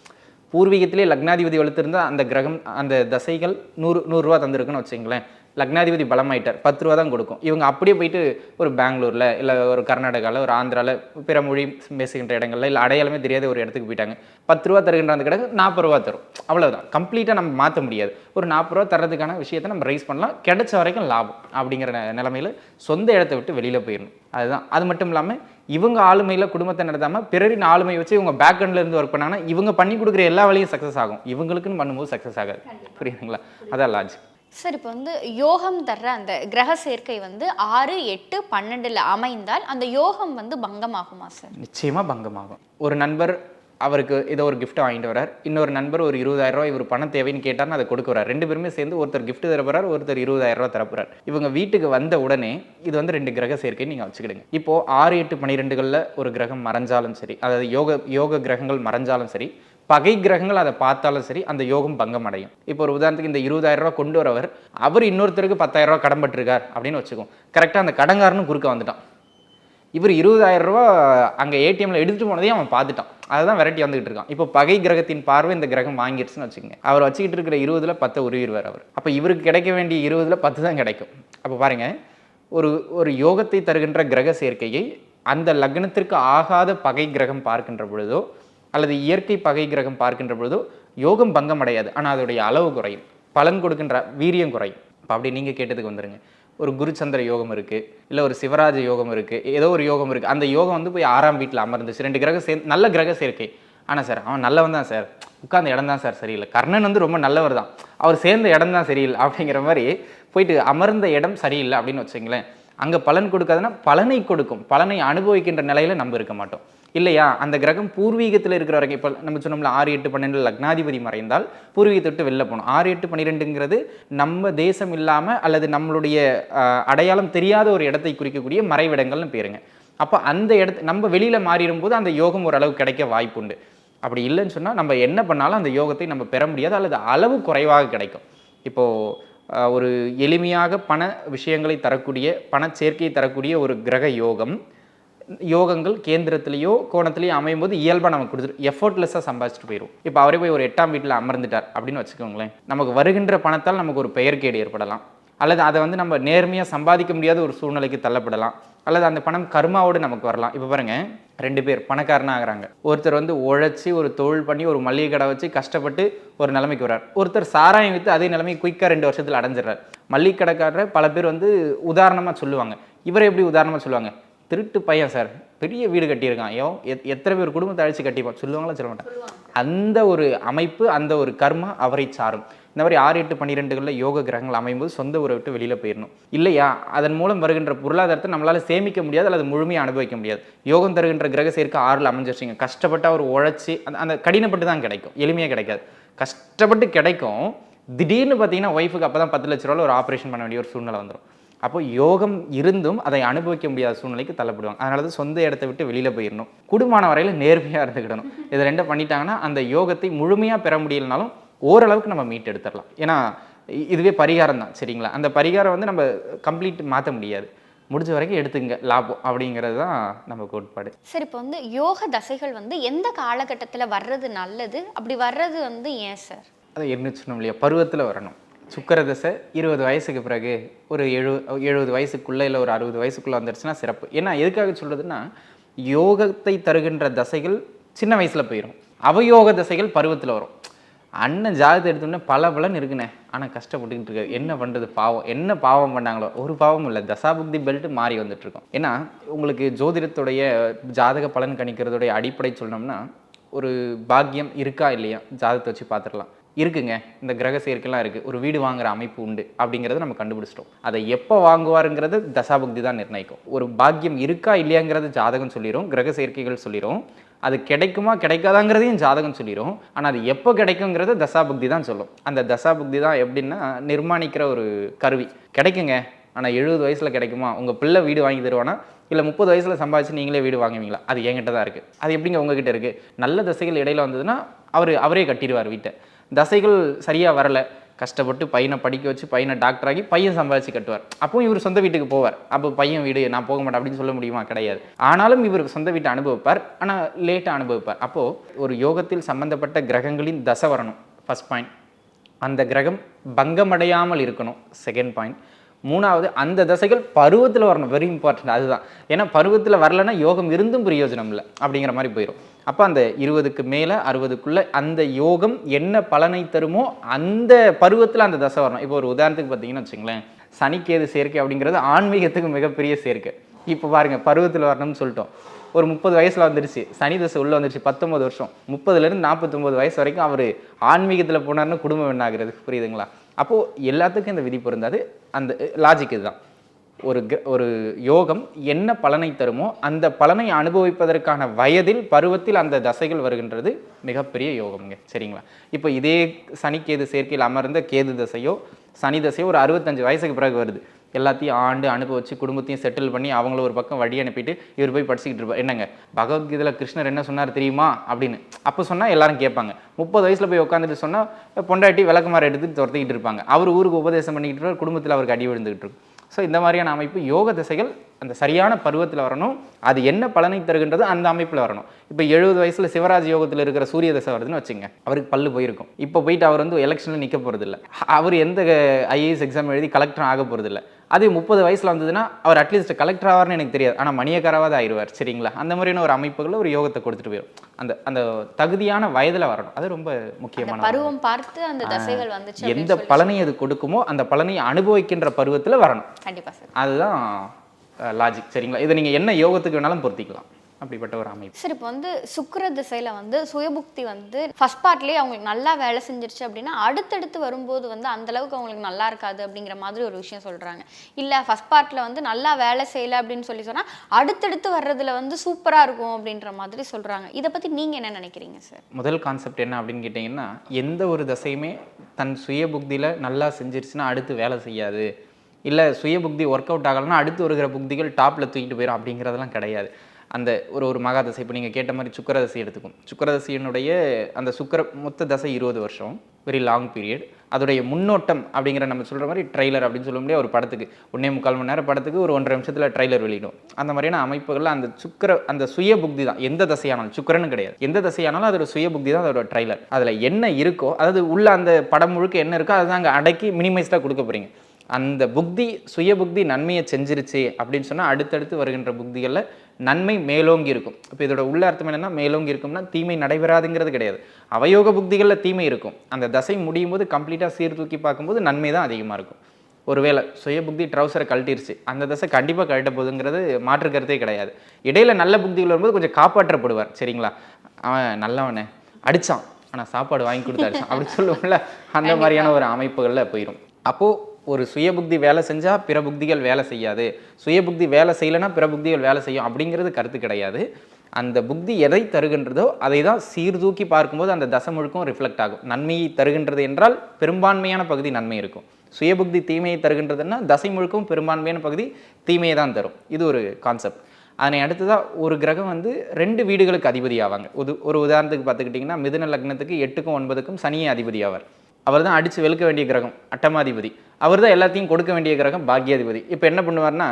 பூர்வீகத்திலே லக்னாதிபதி வலுத்திருந்தால் அந்த கிரகம் அந்த தசைகள் நூறு நூறுரூவா தந்திருக்குன்னு வச்சுங்களேன். லக்னாதிபதி பலமாயிட்டார். பத்து ரூபா தான் கொடுக்கும். இவங்க அப்படியே போயிட்டு ஒரு பெங்களூரில் இல்லை ஒரு கர்நாடகாவில் ஒரு ஆந்திராவில் பிற மொழி பேசுகின்ற இடங்கள்ல இல்லை அடையாளமே தெரியாத ஒரு இடத்துக்கு போயிட்டாங்க. பத்து ரூபா தருகின்ற அந்த கிடக்கு நாற்பது ரூபா தரும். அவ்வளவுதான். கம்ப்ளீட்டாக நம்ம மாற்ற முடியாது. ஒரு நாற்பது ரூபா தர்றதுக்கான விஷயத்தை நம்ம ரைஸ் பண்ணலாம். கிடைச்ச வரைக்கும் லாபம் அப்படிங்கிற நிலைமையில சொந்த இடத்த விட்டு வெளியில் போயிடணும். அதுதான். அது மட்டும் இல்லாமல் இவங்க ஆளுமையில் குடும்பத்தை நடத்தாமல் பிறரின் ஆளுமையை வச்சு இவங்க பேக் இருந்து ஒர்க் பண்ணாங்கன்னா இவங்க பண்ணி கொடுக்குற எல்லா வேலையும் சக்ஸஸ் ஆகும். இவங்களுக்குன்னு பண்ணும்போது சக்ஸஸ் ஆகாது. புரியுதுங்களா? அதான் லாஜிக் சார் இப்போ வந்து யோகம் தர்ற அந்த கிரக சேர்க்கை வந்து ஆறு எட்டு பன்னெண்டில் அமைந்தால் அந்த யோகம் வந்து பங்கமாகுமா சார்? நிச்சயமாக பங்கமாகும். ஒரு நண்பர் அவருக்கு ஏதோ ஒரு கிஃப்ட் வாங்கிட்டு வரார் இன்னொரு நண்பர் ஒரு இருபதாயிரம் ரூபாய் இவர் பணம் தேவைன்னு கேட்டார்னு அதை கொடுக்க வரார் ரெண்டு பேருமே சேர்ந்து ஒருத்தர் கிஃப்ட் தர ஒருத்தர் இருபதாயிரம் ரூபா தரப்போறார் இவங்க வீட்டுக்கு வந்த உடனே இது வந்து ரெண்டு கிரக சேர்க்கை நீங்கள் வச்சுக்கிடுங்க. இப்போ ஆறு எட்டு பன்னிரெண்டுகளில் ஒரு கிரகம் மறைஞ்சாலும் சரி அதாவது யோக யோக கிரகங்கள் மறைஞ்சாலும் சரி பகை கிரகங்கள் அதை பார்த்தாலும் சரி அந்த யோகம் பங்கம் அடையும் இப்போ ஒரு உதாரணத்துக்கு இந்த இருபதாயிரம் ரூபா கொண்டு வரவர் அவர் இன்னொருத்தருக்கு பத்தாயிரம் ரூபா கடன் பட்டிருக்கார் அப்படின்னு வச்சுக்கோம் கரெக்டாக அந்த கடன்காரனும் குறுக்க வந்துட்டான். இவர் இருபதாயிரம் ரூபா அங்கே ஏடிஎம்ல எடுத்துட்டு போனதையும் அவன் பார்த்துட்டான். அதுதான் வெரைட்டி வந்துகிட்டு இருக்கான். இப்போ பகை கிரகத்தின் பார்வை இந்த கிரகம் வாங்கிடுச்சுன்னு வச்சுக்கோங்க. அவர் வச்சுக்கிட்டு இருக்கிற இருபதுல பத்தை உருவிடுவார் அவர். அப்போ இவருக்கு கிடைக்க வேண்டிய இருபதுல பத்து தான் கிடைக்கும். அப்போ பாருங்க ஒரு ஒரு யோகத்தை தருகின்ற கிரக சேர்க்கையை அந்த லக்னத்திற்கு ஆகாத பகை கிரகம் பார்க்கின்ற பொழுதோ அல்லது இயற்கை பகை கிரகம் பார்க்கின்ற பொழுதோ யோகம் பங்கம் அடையாது. ஆனால் அதோடைய அளவு குறையும். பலன் கொடுக்கின்ற வீரியம் குறையும். இப்போ அப்படி நீங்கள் கேட்டதுக்கு வந்துருங்க. ஒரு குருச்சந்திர யோகம் இருக்குது இல்லை ஒரு சிவராஜ யோகம் இருக்குது ஏதோ ஒரு யோகம் இருக்குது அந்த யோகம் வந்து போய் ஆறாம் வீட்டில் அமர்ந்துச்சு. ரெண்டு கிரகம் சேர்ந்து நல்ல கிரக சேர்க்கை. ஆனால் சார் அவன் நல்லவன் தான் சார். உட்கார்ந்த இடம் தான் சார் சரியில்லை. கர்ணன் வந்து ரொம்ப நல்லவர் தான். அவர் சேர்ந்த இடம் தான் சரியில்லை அப்படிங்கிற மாதிரி போயிட்டு அமர்ந்த இடம் சரியில்லை அப்படின்னு வச்சுங்களேன் அங்கே பலன் கொடுக்காதுன்னா பலனை கொடுக்கும். பலனை அனுபவிக்கின்ற நிலையில் நம்ம இருக்க மாட்டோம். இல்லையா? அந்த கிரகம் பூர்வீகத்தில் இருக்கிற வரைக்கும் இப்போ நம்ம சொன்னோம்ல ஆறு எட்டு பன்னெண்டு லக்னாதிபதி மறைந்தால் பூர்வீகத்தை விட்டு வெளில போகணும். ஆறு எட்டு பன்னிரெண்டுங்கிறது நம்ம தேசம் இல்லாமல் அல்லது நம்மளுடைய அடையாளம் தெரியாத ஒரு இடத்தை குறிக்கக்கூடிய மறைவிடங்கள்னு பேருங்க. அப்போ அந்த இடத்து நம்ம வெளியில் மாறிடும் போது அந்த யோகம் ஓரளவு கிடைக்க வாய்ப்புண்டு. அப்படி இல்லைன்னு சொன்னால் நம்ம என்ன பண்ணாலும் அந்த யோகத்தை நம்ம பெற முடியாது அல்லது அளவு குறைவாக கிடைக்கும். இப்போது ஒரு எளிமையாக பண விஷயங்களை தரக்கூடிய பண சேர்க்கையை தரக்கூடிய ஒரு கிரக யோகம் யோகங்கள் கேந்திரத்திலேயோ கோணத்திலேயோ அமையும் போது இயல்பாக நமக்கு கொடுத்துரு. எஃபோர்ட்லெஸ்ஸாக சம்பாதிச்சுட்டு போயிடும் இப்போ அவரே போய் ஒரு எட்டாம் வீட்டில் அமர்ந்துட்டார் அப்படின்னு வச்சுக்கோங்களேன். நமக்கு வருகின்ற பணத்தால் நமக்கு ஒரு பெயர்கேடு ஏற்படலாம். அல்லது அதை வந்து நம்ம நேர்மையாக சம்பாதிக்க முடியாத ஒரு சூழ்நிலைக்கு தள்ளப்படலாம். அல்லது அந்த பணம் கர்மாவோடு நமக்கு வரலாம். இப்போ பாருங்கள் ரெண்டு பேர் பணக்காரனாக ஆகிறாங்க ஒருத்தர் வந்து உழைச்சி ஒரு தொழில் பண்ணி ஒரு மளிகை கடை வச்சு கஷ்டப்பட்டு ஒரு நிலைமைக்கு வர்றார். ஒருத்தர் சாராயம் விற்று அதே நிலைமை குயிக்காக ரெண்டு வருஷத்தில் அடைஞ்சிடுறார். மளிகை கடைக்காரரை பல பேர் வந்து உதாரணமாக சொல்லுவாங்க. இவரை எப்படி உதாரணமாக சொல்லுவாங்க? திருட்டு பையன் சார். பெரிய வீடு கட்டியிருக்கான். ஐயோ எத்- எத்தனை பேர் குடும்பத்தை அழிச்சு கட்டிப்பான் சொல்லுவாங்களா சொல்ல மாட்டாங்க அந்த ஒரு அமைப்பு அந்த ஒரு கர்மா அவரை சாரும். இந்த மாதிரி ஆறு எட்டு பன்னிரெண்டுகளில் யோக கிரகங்கள் அமையும்போது சொந்த ஊரை விட்டு வெளியில் போயிடணும் இல்லையா? அதன் மூலம் வருகின்ற பொருளாதாரத்தை நம்மளால சேமிக்க முடியாது அல்லது முழுமையாக அனுபவிக்க முடியாது. யோகம் தருகின்ற கிரக சேர்க்கை ஆறில் அமைஞ்சிருச்சிங்க. கஷ்டப்பட்டு அவர் உழைச்சி அந்த அந்த கடினப்பட்டு தான் கிடைக்கும். எளிமையாக கிடைக்காது. கஷ்டப்பட்டு கிடைக்கும். திடீர்னு பார்த்தீங்கன்னா ஒய்ஃபுக்கு அப்போ தான் பத்து லட்ச ரூபாயில் ஒரு ஆப்ரேஷன் பண்ண வேண்டிய ஒரு சூழ்நிலை வந்துடும் அப்போ யோகம் இருந்தும் அதை அனுபவிக்க முடியாத சூழ்நிலைக்கு தள்ளப்படுவாங்க. அதனால தான் சொந்த இடத்த விட்டு வெளியில் போயிடணும் குடும்பமான வரையில் நேர்மையாக இருந்துக்கிடணும். இது ரெண்டும் பண்ணிட்டாங்கன்னா அந்த யோகத்தை முழுமையாக பெற முடியலனாலும் ஓரளவுக்கு நம்ம மீட் எடுத்துடலாம் ஏன்னா இதுவே பரிகாரம் தான் சரிங்களா? அந்த பரிகாரம் வந்து நம்ம கம்ப்ளீட் மாற்ற முடியாது. முடிஞ்ச வரைக்கும் எடுத்துங்க லாபம் அப்படிங்கிறது தான் நம்ம கோட்பாடு. சார் இப்போ வந்து யோக தசைகள் வந்து எந்த காலகட்டத்தில் வர்றது நல்லது? அப்படி வர்றது வந்து ஏன் சார்? அதை என்ன சொன்னோம் இல்லையா? பருவத்தில் வரணும். சுக்கர தசை இருபது வயசுக்கு பிறகு ஒரு எழு எழுபது வயசுக்குள்ளே இல்லை ஒரு அறுபது வயசுக்குள்ளே வந்துருச்சுன்னா சிறப்பு. ஏன்னா எதுக்காக சொல்கிறதுன்னா யோகத்தை தருகின்ற தசைகள் சின்ன வயசில் போயிடும் அவயோக தசைகள் பருவத்தில் வரும். அண்ணன் ஜாதகத்தை எடுத்தோன்னே பல பலன் இருக்குண்ணே. ஆனால் கஷ்டப்பட்டுக்கிட்டு இருக்காரு. என்ன பண்ணுறது பாவம்? என்ன பாவம் பண்ணாங்களோ? ஒரு பாவம் இல்லை. தசாபுக்தி பெல்ட் மாறி வந்துட்டுருக்கோம். ஏன்னா உங்களுக்கு ஜோதிடத்துடைய ஜாதக பலன் கணிக்கிறதுடைய அடிப்படை சொன்னோம்னா ஒரு பாக்கியம் இருக்கா இல்லையா? ஜாதகத்தை வச்சு பார்த்துடலாம். இருக்குங்க. இந்த கிரக சேர்க்கைலாம் இருக்குது ஒரு வீடு வாங்குற அமைப்பு உண்டு அப்படிங்கிறத நம்ம கண்டுபிடிச்சிட்டோம். அதை எப்போ வாங்குவாருங்கிறது தசாபக்தி தான் நிர்ணயிக்கும். ஒரு பாக்கியம் இருக்கா இல்லையாங்கிறது ஜாதகம் சொல்லிடும் கிரக சேர்க்கைகள் சொல்லிடும் அது கிடைக்குமா கிடைக்காதாங்கிறதையும் ஜாதகம் சொல்லிடும் ஆனால் அது எப்போ கிடைக்குங்கிறது தசாபக்தி தான் சொல்லும். அந்த தசாபுக்தி தான் எப்படின்னா நிர்மாணிக்கிற ஒரு கருவி. கிடைக்குங்க. ஆனால் எழுபது வயசில் கிடைக்குமா? உங்கள் பிள்ளை வீடு வாங்கி தருவானா? இல்லை முப்பது வயசில் சம்பாதிச்சு நீங்களே வீடு வாங்குவீங்களா? அது என்கிட்ட தான் இருக்குது அது எப்படிங்க உங்ககிட்ட இருக்குது நல்ல தசைகள் இடையில வந்ததுன்னா அவர் அவரே கட்டிடுவார் வீட்டை. தசைகள் சரியாக வரலை. கஷ்டப்பட்டு பையனை படிக்க வச்சு பையனை டாக்டர் ஆகி பையன் சம்பாதிச்சு கட்டுவார். அப்போ இவர் சொந்த வீட்டுக்கு போவார். அப்போ பையன் வீடு நான் போக மாட்டேன் அப்படின்னு சொல்ல முடியுமா? கிடையாது. ஆனாலும் இவருக்கு சொந்த வீட்டை அனுபவிப்பார். ஆனால் லேட்டாக அனுபவிப்பார். அப்போது ஒரு யோகத்தில் சம்பந்தப்பட்ட கிரகங்களின் தசை வரணும். ஃபஸ்ட் பாயிண்ட் அந்த கிரகம் பங்கமடையாமல் இருக்கணும். செகண்ட் பாயிண்ட் மூணாவது அந்த தசைகள் பருவத்தில் வரணும். வெரி இம்பார்ட்டன்ட் அதுதான். ஏன்னா பருவத்தில் வரலன்னா யோகம் இருந்தும் பிரயோஜனம் இல்லை. அப்படிங்கிற மாதிரி போயிடும் அப்போ அந்த இருபதுக்கு மேலே அறுபதுக்குள்ளே அந்த யோகம் என்ன பலனை தருமோ அந்த பருவத்தில் அந்த தசை வரணும். இப்போ ஒரு உதாரணத்துக்கு பார்த்தீங்கன்னு வச்சுங்களேன். சனிக்கேது சேர்க்கை அப்படிங்கிறது ஆன்மீகத்துக்கு மிகப்பெரிய சேர்க்கை. இப்போ பாருங்கள் பருவத்தில் வரணும்னு சொல்லிட்டோம். ஒரு முப்பது வயசில் வந்துருச்சு. சனி தசை உள்ளே வந்துருச்சு பத்தொம்பது வருஷம். முப்பதுலேருந்து நாற்பத்தொம்பது வயசு வரைக்கும் அவர் ஆன்மீகத்தில் போனார்னு குடும்பம் என்ன ஆகிறது புரியுதுங்களா? அப்போது எல்லாத்துக்கும் இந்த விதி பொருந்தாது. அந்த லாஜிக் இதுதான். ஒரு க- ஒரு யோகம் என்ன பலனை தருமோ அந்த பலனை அனுபவிப்பதற்கான வயதில் பருவத்தில் அந்த தசைகள் வருகின்றது மிகப்பெரிய யோகம்ங்க. சரிங்களா? இப்போ இதே சனிக்கேது சேர்க்கையில் அமர்ந்த கேது தசையோ சனி தசையோ ஒரு அறுபத்தஞ்சு வயசுக்கு பிறகு வருது. எல்லாத்தையும் ஆண்டு அனுப்ப வச்சு குடும்பத்தையும் செட்டில் பண்ணி அவங்கள ஒரு பக்கம் வழி அனுப்பிட்டு இவர் போய் படிச்சுக்கிட்டு இருப்பார். என்னங்க? பகவத்கீதையில் கிருஷ்ணர் என்ன சொன்னார் தெரியுமா? அப்படின்னு. அப்போ சொன்னால் எல்லாரும் கேட்பாங்க. முப்பது வயசில் போய் உட்காந்துட்டு சொன்னால் பொண்டாட்டி விளக்குமாறு எடுத்துட்டு துரத்திக்கிட்டு இருப்பாங்க. அவர் ஊருக்கு உபதேசம் பண்ணிக்கிட்டு இருப்பார் குடும்பத்தில் அவருக்கு அடி விழுந்துகிட்டு இருக்கும். ஸோ இந்த மாதிரியான அமைப்பு யோக திசைகள் அந்த சரியான பருவத்தில் வரணும். அது என்ன பலனை தருகின்றது அந்த அமைப்பில் வரணும். இப்போ எழுபது வயசில் சிவராஜ் யோகத்தில் இருக்கிற சூரிய தசை வருதுன்னு வச்சுங்க அவருக்கு பல்லு போயிருக்கும். இப்போ போயிட்டு அவர் வந்து எலெக்ஷனில் நிற்க போகிறதில்ல அவர் எந்த ஐஏஎஸ் எக்ஸாம் எழுதி கலெக்டர் ஆக போகிறதில்ல அதே முப்பது வயசில் வந்ததுன்னா அவர் அட்லீஸ்ட் கலெக்டர் ஆவார்னு எனக்கு தெரியாது. ஆனால் மணியக்காராவது ஆயிடுவார் சரிங்களா? அந்த மாதிரியான ஒரு அமைப்புகளில் ஒரு யோகத்தை கொடுத்துட்டு போயிடும் அந்த அந்த தகுதியான வயதில் வரணும். அது ரொம்ப முக்கியமான பருவம் பார்த்து அந்த தசைகள் வந்துச்சு எந்த பலனை அது கொடுக்குமோ அந்த பலனை அனுபவிக்கின்ற பருவத்தில் வரணும். கண்டிப்பா சார். அதுதான் லாஜிக் சரிங்களா? இதை நீங்கள் என்ன யோகத்துக்கு வேணாலும் பொருத்திக்கலாம். அப்படிப்பட்ட ஒரு அமைப்பு. சார் இப்போ வந்து சுக்கிர திசையில வந்து சுயபுக்தி வந்து ஃபர்ஸ்ட் பார்ட்லேயே அவங்களுக்கு நல்லா வேலை செஞ்சிருச்சு அப்படின்னா அடுத்தடுத்து வரும்போது வந்து அந்த அளவுக்கு அவங்களுக்கு நல்லா இருக்காது அப்படிங்கிற மாதிரி ஒரு விஷயம் சொல்றாங்க. இல்ல ஃபர்ஸ்ட் பார்ட்ல வந்து நல்லா வேலை செய்யல அப்படின்னு சொல்லி சொன்னா அடுத்தடுத்து வர்றதுல வந்து சூப்பரா இருக்கும் அப்படின்ற மாதிரி சொல்றாங்க. இதை பத்தி நீங்க என்ன நினைக்கிறீங்க சார் முதல் கான்செப்ட் என்ன அப்படின்னு கேட்டிங்கன்னா எந்த ஒரு தசையுமே தன் சுய புக்தியில் நல்லா செஞ்சிருச்சுன்னா அடுத்து வேலை செய்யாது. இல்லை சுய புக்தி ஒர்க் அவுட் ஆகலைன்னா அடுத்து வருகிற புக்திகள் டாப்பில் தூக்கிட்டு போயிடும் அப்படிங்கிறதெல்லாம் கிடையாது. அந்த ஒரு ஒரு மகா தசை இப்போ நீங்கள் கேட்ட மாதிரி சுக்கர தசை எடுத்துக்கும். சுக்கர தசையினுடைய அந்த சுக்கர மொத்த தசை இருபது வருஷம். வெரி லாங் பீரியட் அதோடைய முன்னோட்டம் அப்படிங்கிற நம்ம சொல்கிற மாதிரி ட்ரெய்லர் அப்படின்னு சொல்ல முடியாது. ஒரு படத்துக்கு. ஒன்றே முக்கால் மணி நேரம் படத்துக்கு ஒரு ஒன்றரை நிமிஷத்தில் ட்ரைலர் வெளியிடும். அந்த மாதிரியான அமைப்புகளில் அந்த சுக்கர அந்த சுய புக்தி தான். எந்த தசையானாலும் சுக்கரன்னு கிடையாது. எந்த தசையானாலும் அதோட சுய புக்தி தான் அதோட ட்ரைலர் அதில் என்ன இருக்கோ அதாவது உள்ள அந்த படம் முழுக்க என்ன இருக்கோ அதை அங்கே அடக்கி மினிமைஸ்டாக கொடுக்க போகிறீங்க அந்த புக்தி சுய புக்தி நன்மையை செஞ்சிருச்சு அப்படின்னு சொன்னால் அடுத்தடுத்து வருகின்ற புக்திகளில் நன்மை மேலோங்கி இருக்கும். இப்போ இதோட உள்ள அர்த்தம் என்னன்னா மேலோங்கி இருக்கும்னா தீமை நடைபெறாதுங்கிறது கிடையாது. அவயோக புக்திகளில் தீமை இருக்கும். அந்த தசை முடியும் போது கம்ப்ளீட்டாக சீர்தூக்கி பார்க்கும்போது நன்மை தான் அதிகமாக இருக்கும். ஒருவேளை சுய புக்தி ட்ரௌசரை கழட்டிருச்சு. அந்த தசை கண்டிப்பாக கழட்ட போகுதுங்கிறது மாற்று கருத்தே கிடையாது. இடையில நல்ல புக்திகள் வரும்போது கொஞ்சம் காப்பாற்றப்படுவார். சரிங்களா? அவன் நல்லவனே. அடிச்சான். ஆனால் சாப்பாடு வாங்கி கொடுத்து அடிச்சான். அப்படி சொல்லுவோம்ல. அந்த மாதிரியான ஒரு அமைப்புகளில் போயிடும் அப்போது ஒரு சுயபுக்தி வேலை செஞ்சால் பிற புக்திகள் வேலை செய்யாது. சுயபுக்தி வேலை செய்யலைன்னா பிற புக்திகள் வேலை செய்யும் அப்படிங்கிறது கருத்து கிடையாது. அந்த புக்தி எதை தருகின்றதோ அதை தான் சீர்தூக்கி பார்க்கும்போது அந்த தசை முழுக்கும் ரிஃப்ளெக்ட் ஆகும். நன்மையை தருகின்றது என்றால் பெரும்பான்மையான பகுதி நன்மை இருக்கும். சுயபுக்தி தீமையை தருகின்றதுன்னா தசை முழுக்கும் பெரும்பான்மையான பகுதி தீமையை தான் தரும். இது ஒரு கான்செப்ட் அதனை அடுத்ததாக ஒரு கிரகம் வந்து ரெண்டு வீடுகளுக்கு அதிபதி ஆவாங்க ஒரு ஒரு உதாரணத்துக்கு பார்த்துக்கிட்டிங்கன்னா மிதுன லக்னத்துக்கு எட்டுக்கும் ஒன்பதுக்கும் சனியே அதிபதி ஆவார் அவர் தான் அடித்து வெளுக்க வேண்டிய கிரகம் அட்டமாதிபதி. அவர் தான் எல்லாத்தையும் கொடுக்க வேண்டிய கிரகம் பாக்கியாதிபதி இப்போ என்ன பண்ணுவார்னா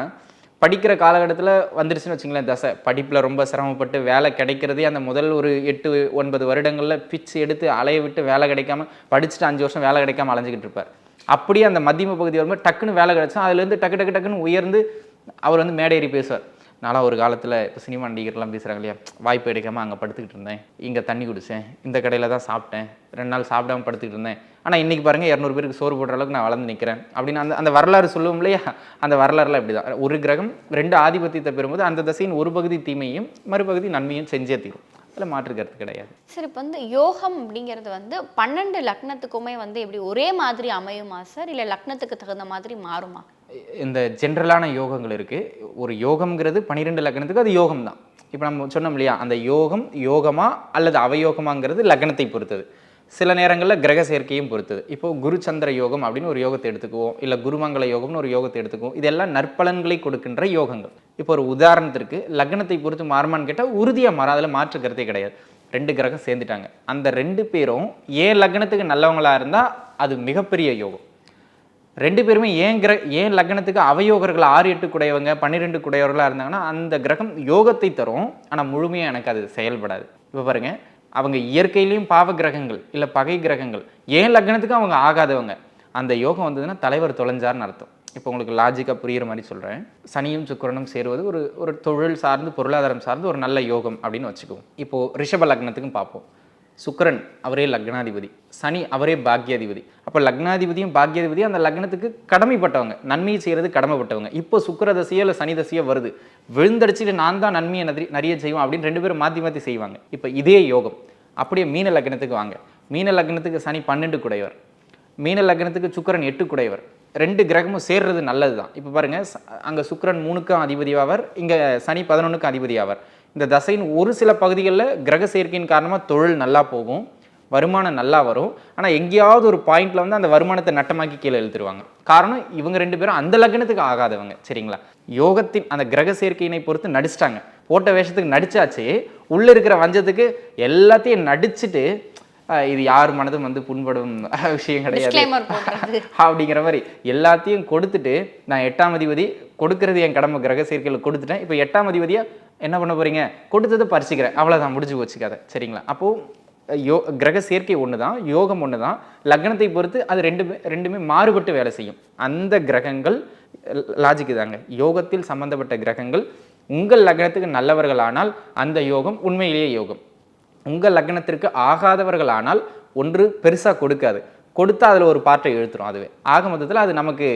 படிக்கிற காலகட்டத்தில் வந்துருச்சுன்னு வச்சுங்களேன் தசை. படிப்பில் ரொம்ப சிரமப்பட்டு வேலை கிடைக்கிறதே அந்த முதல் ஒரு எட்டு ஒன்பது வருடங்களில் பிச்சு எடுத்து அலைய விட்டு வேலை கிடைக்காம படிச்சுட்டு அஞ்சு வருஷம் வேலை கிடைக்காம அலைஞ்சிக்கிட்டு இருப்பார். அப்படியே அந்த மத்தியம பகுதி வரும்போது டக்குன்னு வேலை கிடைச்சா அதுலேருந்து டக்கு டக்கு டக்குன்னு உயர்ந்து அவர் வந்து மேடேறி பேசுவார். நான்லாம் ஒரு காலத்தில் இப்போ சினிமா நடிகர்லாம் பேசுகிறாங்க இல்லையா வாய்ப்பு எடுக்காமல் அங்கே படுத்துக்கிட்டு இருந்தேன் இங்கே தண்ணி குடித்தேன் இந்த கடையில் தான் சாப்பிட்டேன் ரெண்டு நாள் சாப்பிடாம படுத்துக்கிட்டு இருந்தேன் ஆனால் இன்றைக்கி பாருங்கள் இரநூறு பேருக்கு சோறு போடுற அளவுக்கு நான் வளர்ந்து நிற்கிறேன் அப்படின்னு அந்த அந்த வரலாறு சொல்லுவோம் இல்லையா? அந்த வரலாறுலாம் இப்படி தான் ஒரு கிரகம் ரெண்டு ஆதிபத்தியத்தை பெறும்போது அந்த தசையின் ஒரு பகுதி தீமையும் மறுபகுதி நன்மையும் செஞ்சே தீரும். அதில் மாற்று கருத்து கிடையாது. சார் இப்போ வந்து யோகம் அப்படிங்கிறது வந்து பன்னெண்டு லக்னத்துக்குமே வந்து எப்படி ஒரே மாதிரி அமையுமா சார் இல்லை லக்னத்துக்கு தகுந்த மாதிரி மாறுமா? இந்த ஜென்ரலான யோகங்கள் இருக்குது ஒரு யோகம்ங்கிறது பன்னிரெண்டு லக்னத்துக்கு அது யோகம் தான் இப்போ நம்ம சொன்னோம் இல்லையா? அந்த யோகம் யோகமா அல்லது அவயோகமாங்கிறது லக்னத்தை பொறுத்தது. சில நேரங்களில் கிரக சேர்க்கையும் பொறுத்தது. இப்போது குரு சந்திர யோகம் அப்படின்னு ஒரு யோகத்தை எடுத்துக்குவோம். இல்லை குருமங்கள யோகம்னு ஒரு யோகத்தை எடுத்துக்குவோம். இதெல்லாம் நற்பலன்களை கொடுக்கின்ற யோகங்கள். இப்போ ஒரு உதாரணத்திற்கு லக்னத்தை பொறுத்து மாறுமான்னு கேட்டால் உறுதியாக மாறும் அதில் மாற்று கருத்தே கிடையாது. ரெண்டு கிரகம் சேர்ந்துட்டாங்க. அந்த ரெண்டு பேரும் ஏன் லக்னத்துக்கு நல்லவங்களாக இருந்தால் அது மிகப்பெரிய யோகம். ரெண்டு பேருமே ஏன் கிர ஏன் லக்னத்துக்கு அவயோகர்கள் ஆறு எட்டு குடையவங்க பன்னிரெண்டு குடையவர்களாக இருந்தாங்கன்னா அந்த கிரகம் யோகத்தை தரும். ஆனால் முழுமையாக எனக்கு அது செயல்படாது. இப்போ பாருங்கள் அவங்க இயற்கையிலையும் பாவ கிரகங்கள் இல்லை பகை கிரகங்கள். ஏன் லக்னத்துக்கு அவங்க ஆகாதவங்க? அந்த யோகம் வந்ததுன்னா தலைவர் தொலைஞ்சார்னு அர்த்தம். இப்போ உங்களுக்கு லாஜிக்காக புரிகிற மாதிரி சொல்கிறேன் சனியும் சுக்கிரனும் சேருவது ஒரு ஒரு தொழில் சார்ந்து பொருளாதாரம் சார்ந்து ஒரு நல்ல யோகம் அப்படின்னு வச்சுக்குவோம். இப்போது ரிஷப லக்னத்துக்கும் பார்ப்போம். சுக்கிரன் அவரே லக்னாதிபதி. சனி அவரே பாக்யாதிபதி. அப்போ லக்னாதிபதியும் பாக்யாதிபதியும் அந்த லக்னத்துக்கு கடமைப்பட்டவங்க. நன்மையை செய்கிறது கடமைப்பட்டவங்க. இப்போ சுக்கிர தசையோ இல்லை சனி தசையோ வருது. விழுந்தடிச்சிட்டு நான் தான் நன்மையை நிறைய செய்வோம் அப்படின்னு ரெண்டு பேரும் மாற்றி மாற்றி செய்வாங்க. இப்போ இதே யோகம். அப்படியே மீன லக்னத்துக்கு வாங்க. மீன லக்னத்துக்கு சனி பன்னெண்டு குடையவர். மீன லக்னத்துக்கு சுக்கிரன் எட்டு குடையவர். ரெண்டு கிரகமும் சேர்றது நல்லது தான் இப்போ பாருங்கள் அங்கே சுக்கரன் மூணுக்கும் அதிபதி ஆவார் சனி பதினொன்றுக்கும் அதிபதி ஆவார் இந்த தசையின் ஒரு சில பகுதிகளில் கிரக சேர்க்கையின் காரணமா தொழில் நல்லா போகும் வருமானம் நல்லா வரும். ஆனா எங்கேயாவது ஒரு பாயிண்ட்ல வந்து அந்த வருமானத்தை நட்டமாக்கி கீழே இழுத்துருவாங்க. காரணம் இவங்க ரெண்டு பேரும் அந்த லக்னத்துக்கு ஆகாதவங்க சரிங்களா? யோகத்தின் அந்த கிரக சேர்க்கையினை பொறுத்து நடிச்சிட்டாங்க. போட்ட வேஷத்துக்கு நடிச்சாச்சு. உள்ள இருக்கிற வஞ்சத்துக்கு எல்லாத்தையும் நடிச்சிட்டு இது யார் மனதும் வந்து புண்படும் விஷயம் கிடையாது. அப்படிங்கிற மாதிரி எல்லாத்தையும் கொடுத்துட்டு நான் எட்டாம் அதிபதி கொடுக்கறது என் கடமை கிரக சேர்க்கையில் கொடுத்துட்டேன். இப்போ எட்டாம் அதிபதியா என்ன பண்ண போறீங்க? கொடுத்ததை பறிச்சுக்கிறேன். அவ்வளோதான் முடிஞ்சு வச்சுக்காத சரிங்களா? அப்போது யோ கிரக சேர்க்கை ஒன்று தான் யோகம் ஒன்று தான் லக்னத்தை பொறுத்து அது ரெண்டுமே ரெண்டுமே மாறுபட்டு வேலை செய்யும். அந்த கிரகங்கள் லாஜிக்கு தாங்க. யோகத்தில் சம்பந்தப்பட்ட கிரகங்கள் உங்கள் லக்னத்துக்கு நல்லவர்களானால் அந்த யோகம் உண்மையிலேயே யோகம். உங்கள் லக்னத்திற்கு ஆகாதவர்களானால் ஒன்று பெருசாக கொடுக்காது. கொடுத்தா அதில் ஒரு பார்ட்டை எழுத்துரும் அதுவே. ஆக மொத்தத்தில் அது நமக்கு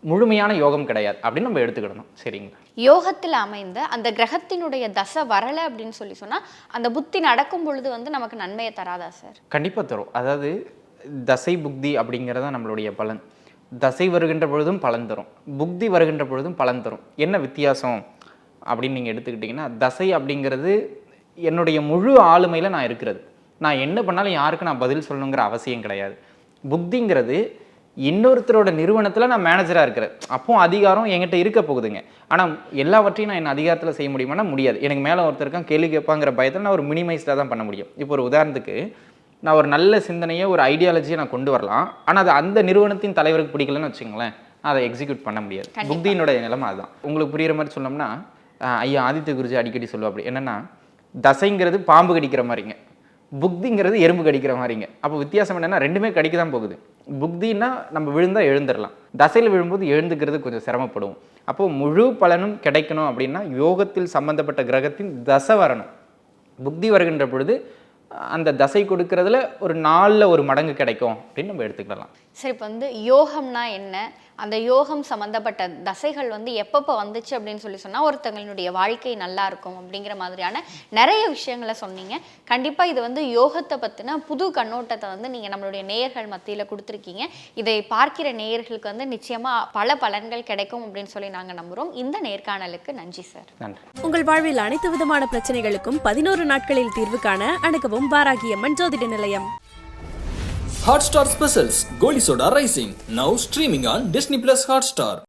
முழுமையான யோகம் கிடையாது அப்படின்னு நம்ம எடுத்துக்கிடணும். சரிங்களா? யோகத்தில் அமைந்த அந்த கிரகத்தினுடைய தசை வரலை அப்படின்னு சொல்லி சொன்னா அந்த புத்தி நடக்கும் பொழுது வந்து நமக்கு நன்மையை தராதா சார்? கண்டிப்பாக தரும். அதாவது தசை புக்தி அப்படிங்கிறதா நம்மளுடைய பலன். தசை வருகின்ற பொழுதும் பலன் தரும். புக்தி வருகின்ற பொழுதும் பலன் தரும். என்ன வித்தியாசம் அப்படின்னு நீங்கள் எடுத்துக்கிட்டிங்கன்னா தசை அப்படிங்கிறது என்னுடைய முழு ஆளுமையில் நான் இருக்கிறது. நான் என்ன பண்ணாலும் யாருக்கு நான் பதில் சொல்லணுங்கிற அவசியம் கிடையாது. புக்திங்கிறது இன்னொருத்தரோட நிறுவனத்தில் நான் மேனேஜராக இருக்கிறேன். அப்போ அதிகாரம் என்கிட்ட இருக்க போகுதுங்க. ஆனால் எல்லாவற்றையும் நான் என் அதிகாரத்தில் செய்ய முடியுமானா முடியாது. எனக்கு மேலே ஒருத்தர் இருக்கான் கேள்வி கேட்பாங்கிற பயத்தில் நான் ஒரு மினிமைஸ்டாக தான் பண்ண முடியும். இப்போ ஒரு உதாரணத்துக்கு நான் ஒரு நல்ல சிந்தனையை ஒரு ஐடியாலஜியை நான் கொண்டு வரலாம். ஆனால் அது அந்த நிறுவனத்தின் தலைவருக்கு பிடிக்கலன்னு வச்சுங்களேன் அதை எக்ஸிக்யூட் பண்ண முடியாது. புக்தியினுடைய நிலைமை அதுதான். உங்களுக்கு புரியுற மாதிரி சொன்னோம்னா ஐயா ஆதித்ய குருஜி அடிக்கடி சொல்லுவா அப்படி என்னன்னா தசைங்கிறது பாம்பு கடிக்கிற மாதிரிங்க. புக்திங்கிறது எறும்பு கடிக்கிற மாதிரிங்க. அப்போ வித்தியாசம் என்னன்னா ரெண்டுமே கடிக்க தான் போகுது. புக்தின்னா நம்ம விழுந்தால் எழுந்துடலாம் தசையில் விழும்போது எழுந்துக்கிறது கொஞ்சம் சிரமப்படும். அப்போது முழு பலனும் கிடைக்கணும் அப்படின்னா யோகத்தில் சம்பந்தப்பட்ட கிரகத்தின் தசை வரணும். புக்தி வருகின்ற பொழுது அந்த தசை கொடுக்கறதுல ஒரு நாளில் ஒரு மடங்கு கிடைக்கும் அப்படின்னு நம்ம எடுத்துக்கலாம் சரி இப்போ வந்து யோகம்னா என்ன? அந்த யோகம் சம்மந்தப்பட்ட தசைகள் வந்து எப்பப்போ வந்துச்சு அப்படின்னு சொல்லி சொன்னால் ஒருத்தங்களுடைய வாழ்க்கை நல்லா இருக்கும் அப்படிங்கிற மாதிரியான நிறைய விஷயங்களை சொன்னீங்க. கண்டிப்பாக இது வந்து யோகத்தை பற்றின புது கண்ணோட்டத்தை வந்து நீங்கள் நம்மளுடைய நேயர்கள் மத்தியில் கொடுத்துருக்கீங்க. இதை பார்க்கிற நேயர்களுக்கு வந்து நிச்சயமாக பல பலன்கள் கிடைக்கும் அப்படின்னு சொல்லி நாங்கள் நம்புகிறோம் இந்த நேர்காணலுக்கு நன்றி சார் நன்றி. உங்கள் வாழ்வில் அனைத்து விதமான பிரச்சனைகளுக்கும் பதினோரு நாட்களில் தீர்வு காண அணுகவும் வாராகியம்மன் ஜோதிட நிலையம். Hotstar Specials Goli Soda Rising now streaming on Disney Plus Hotstar.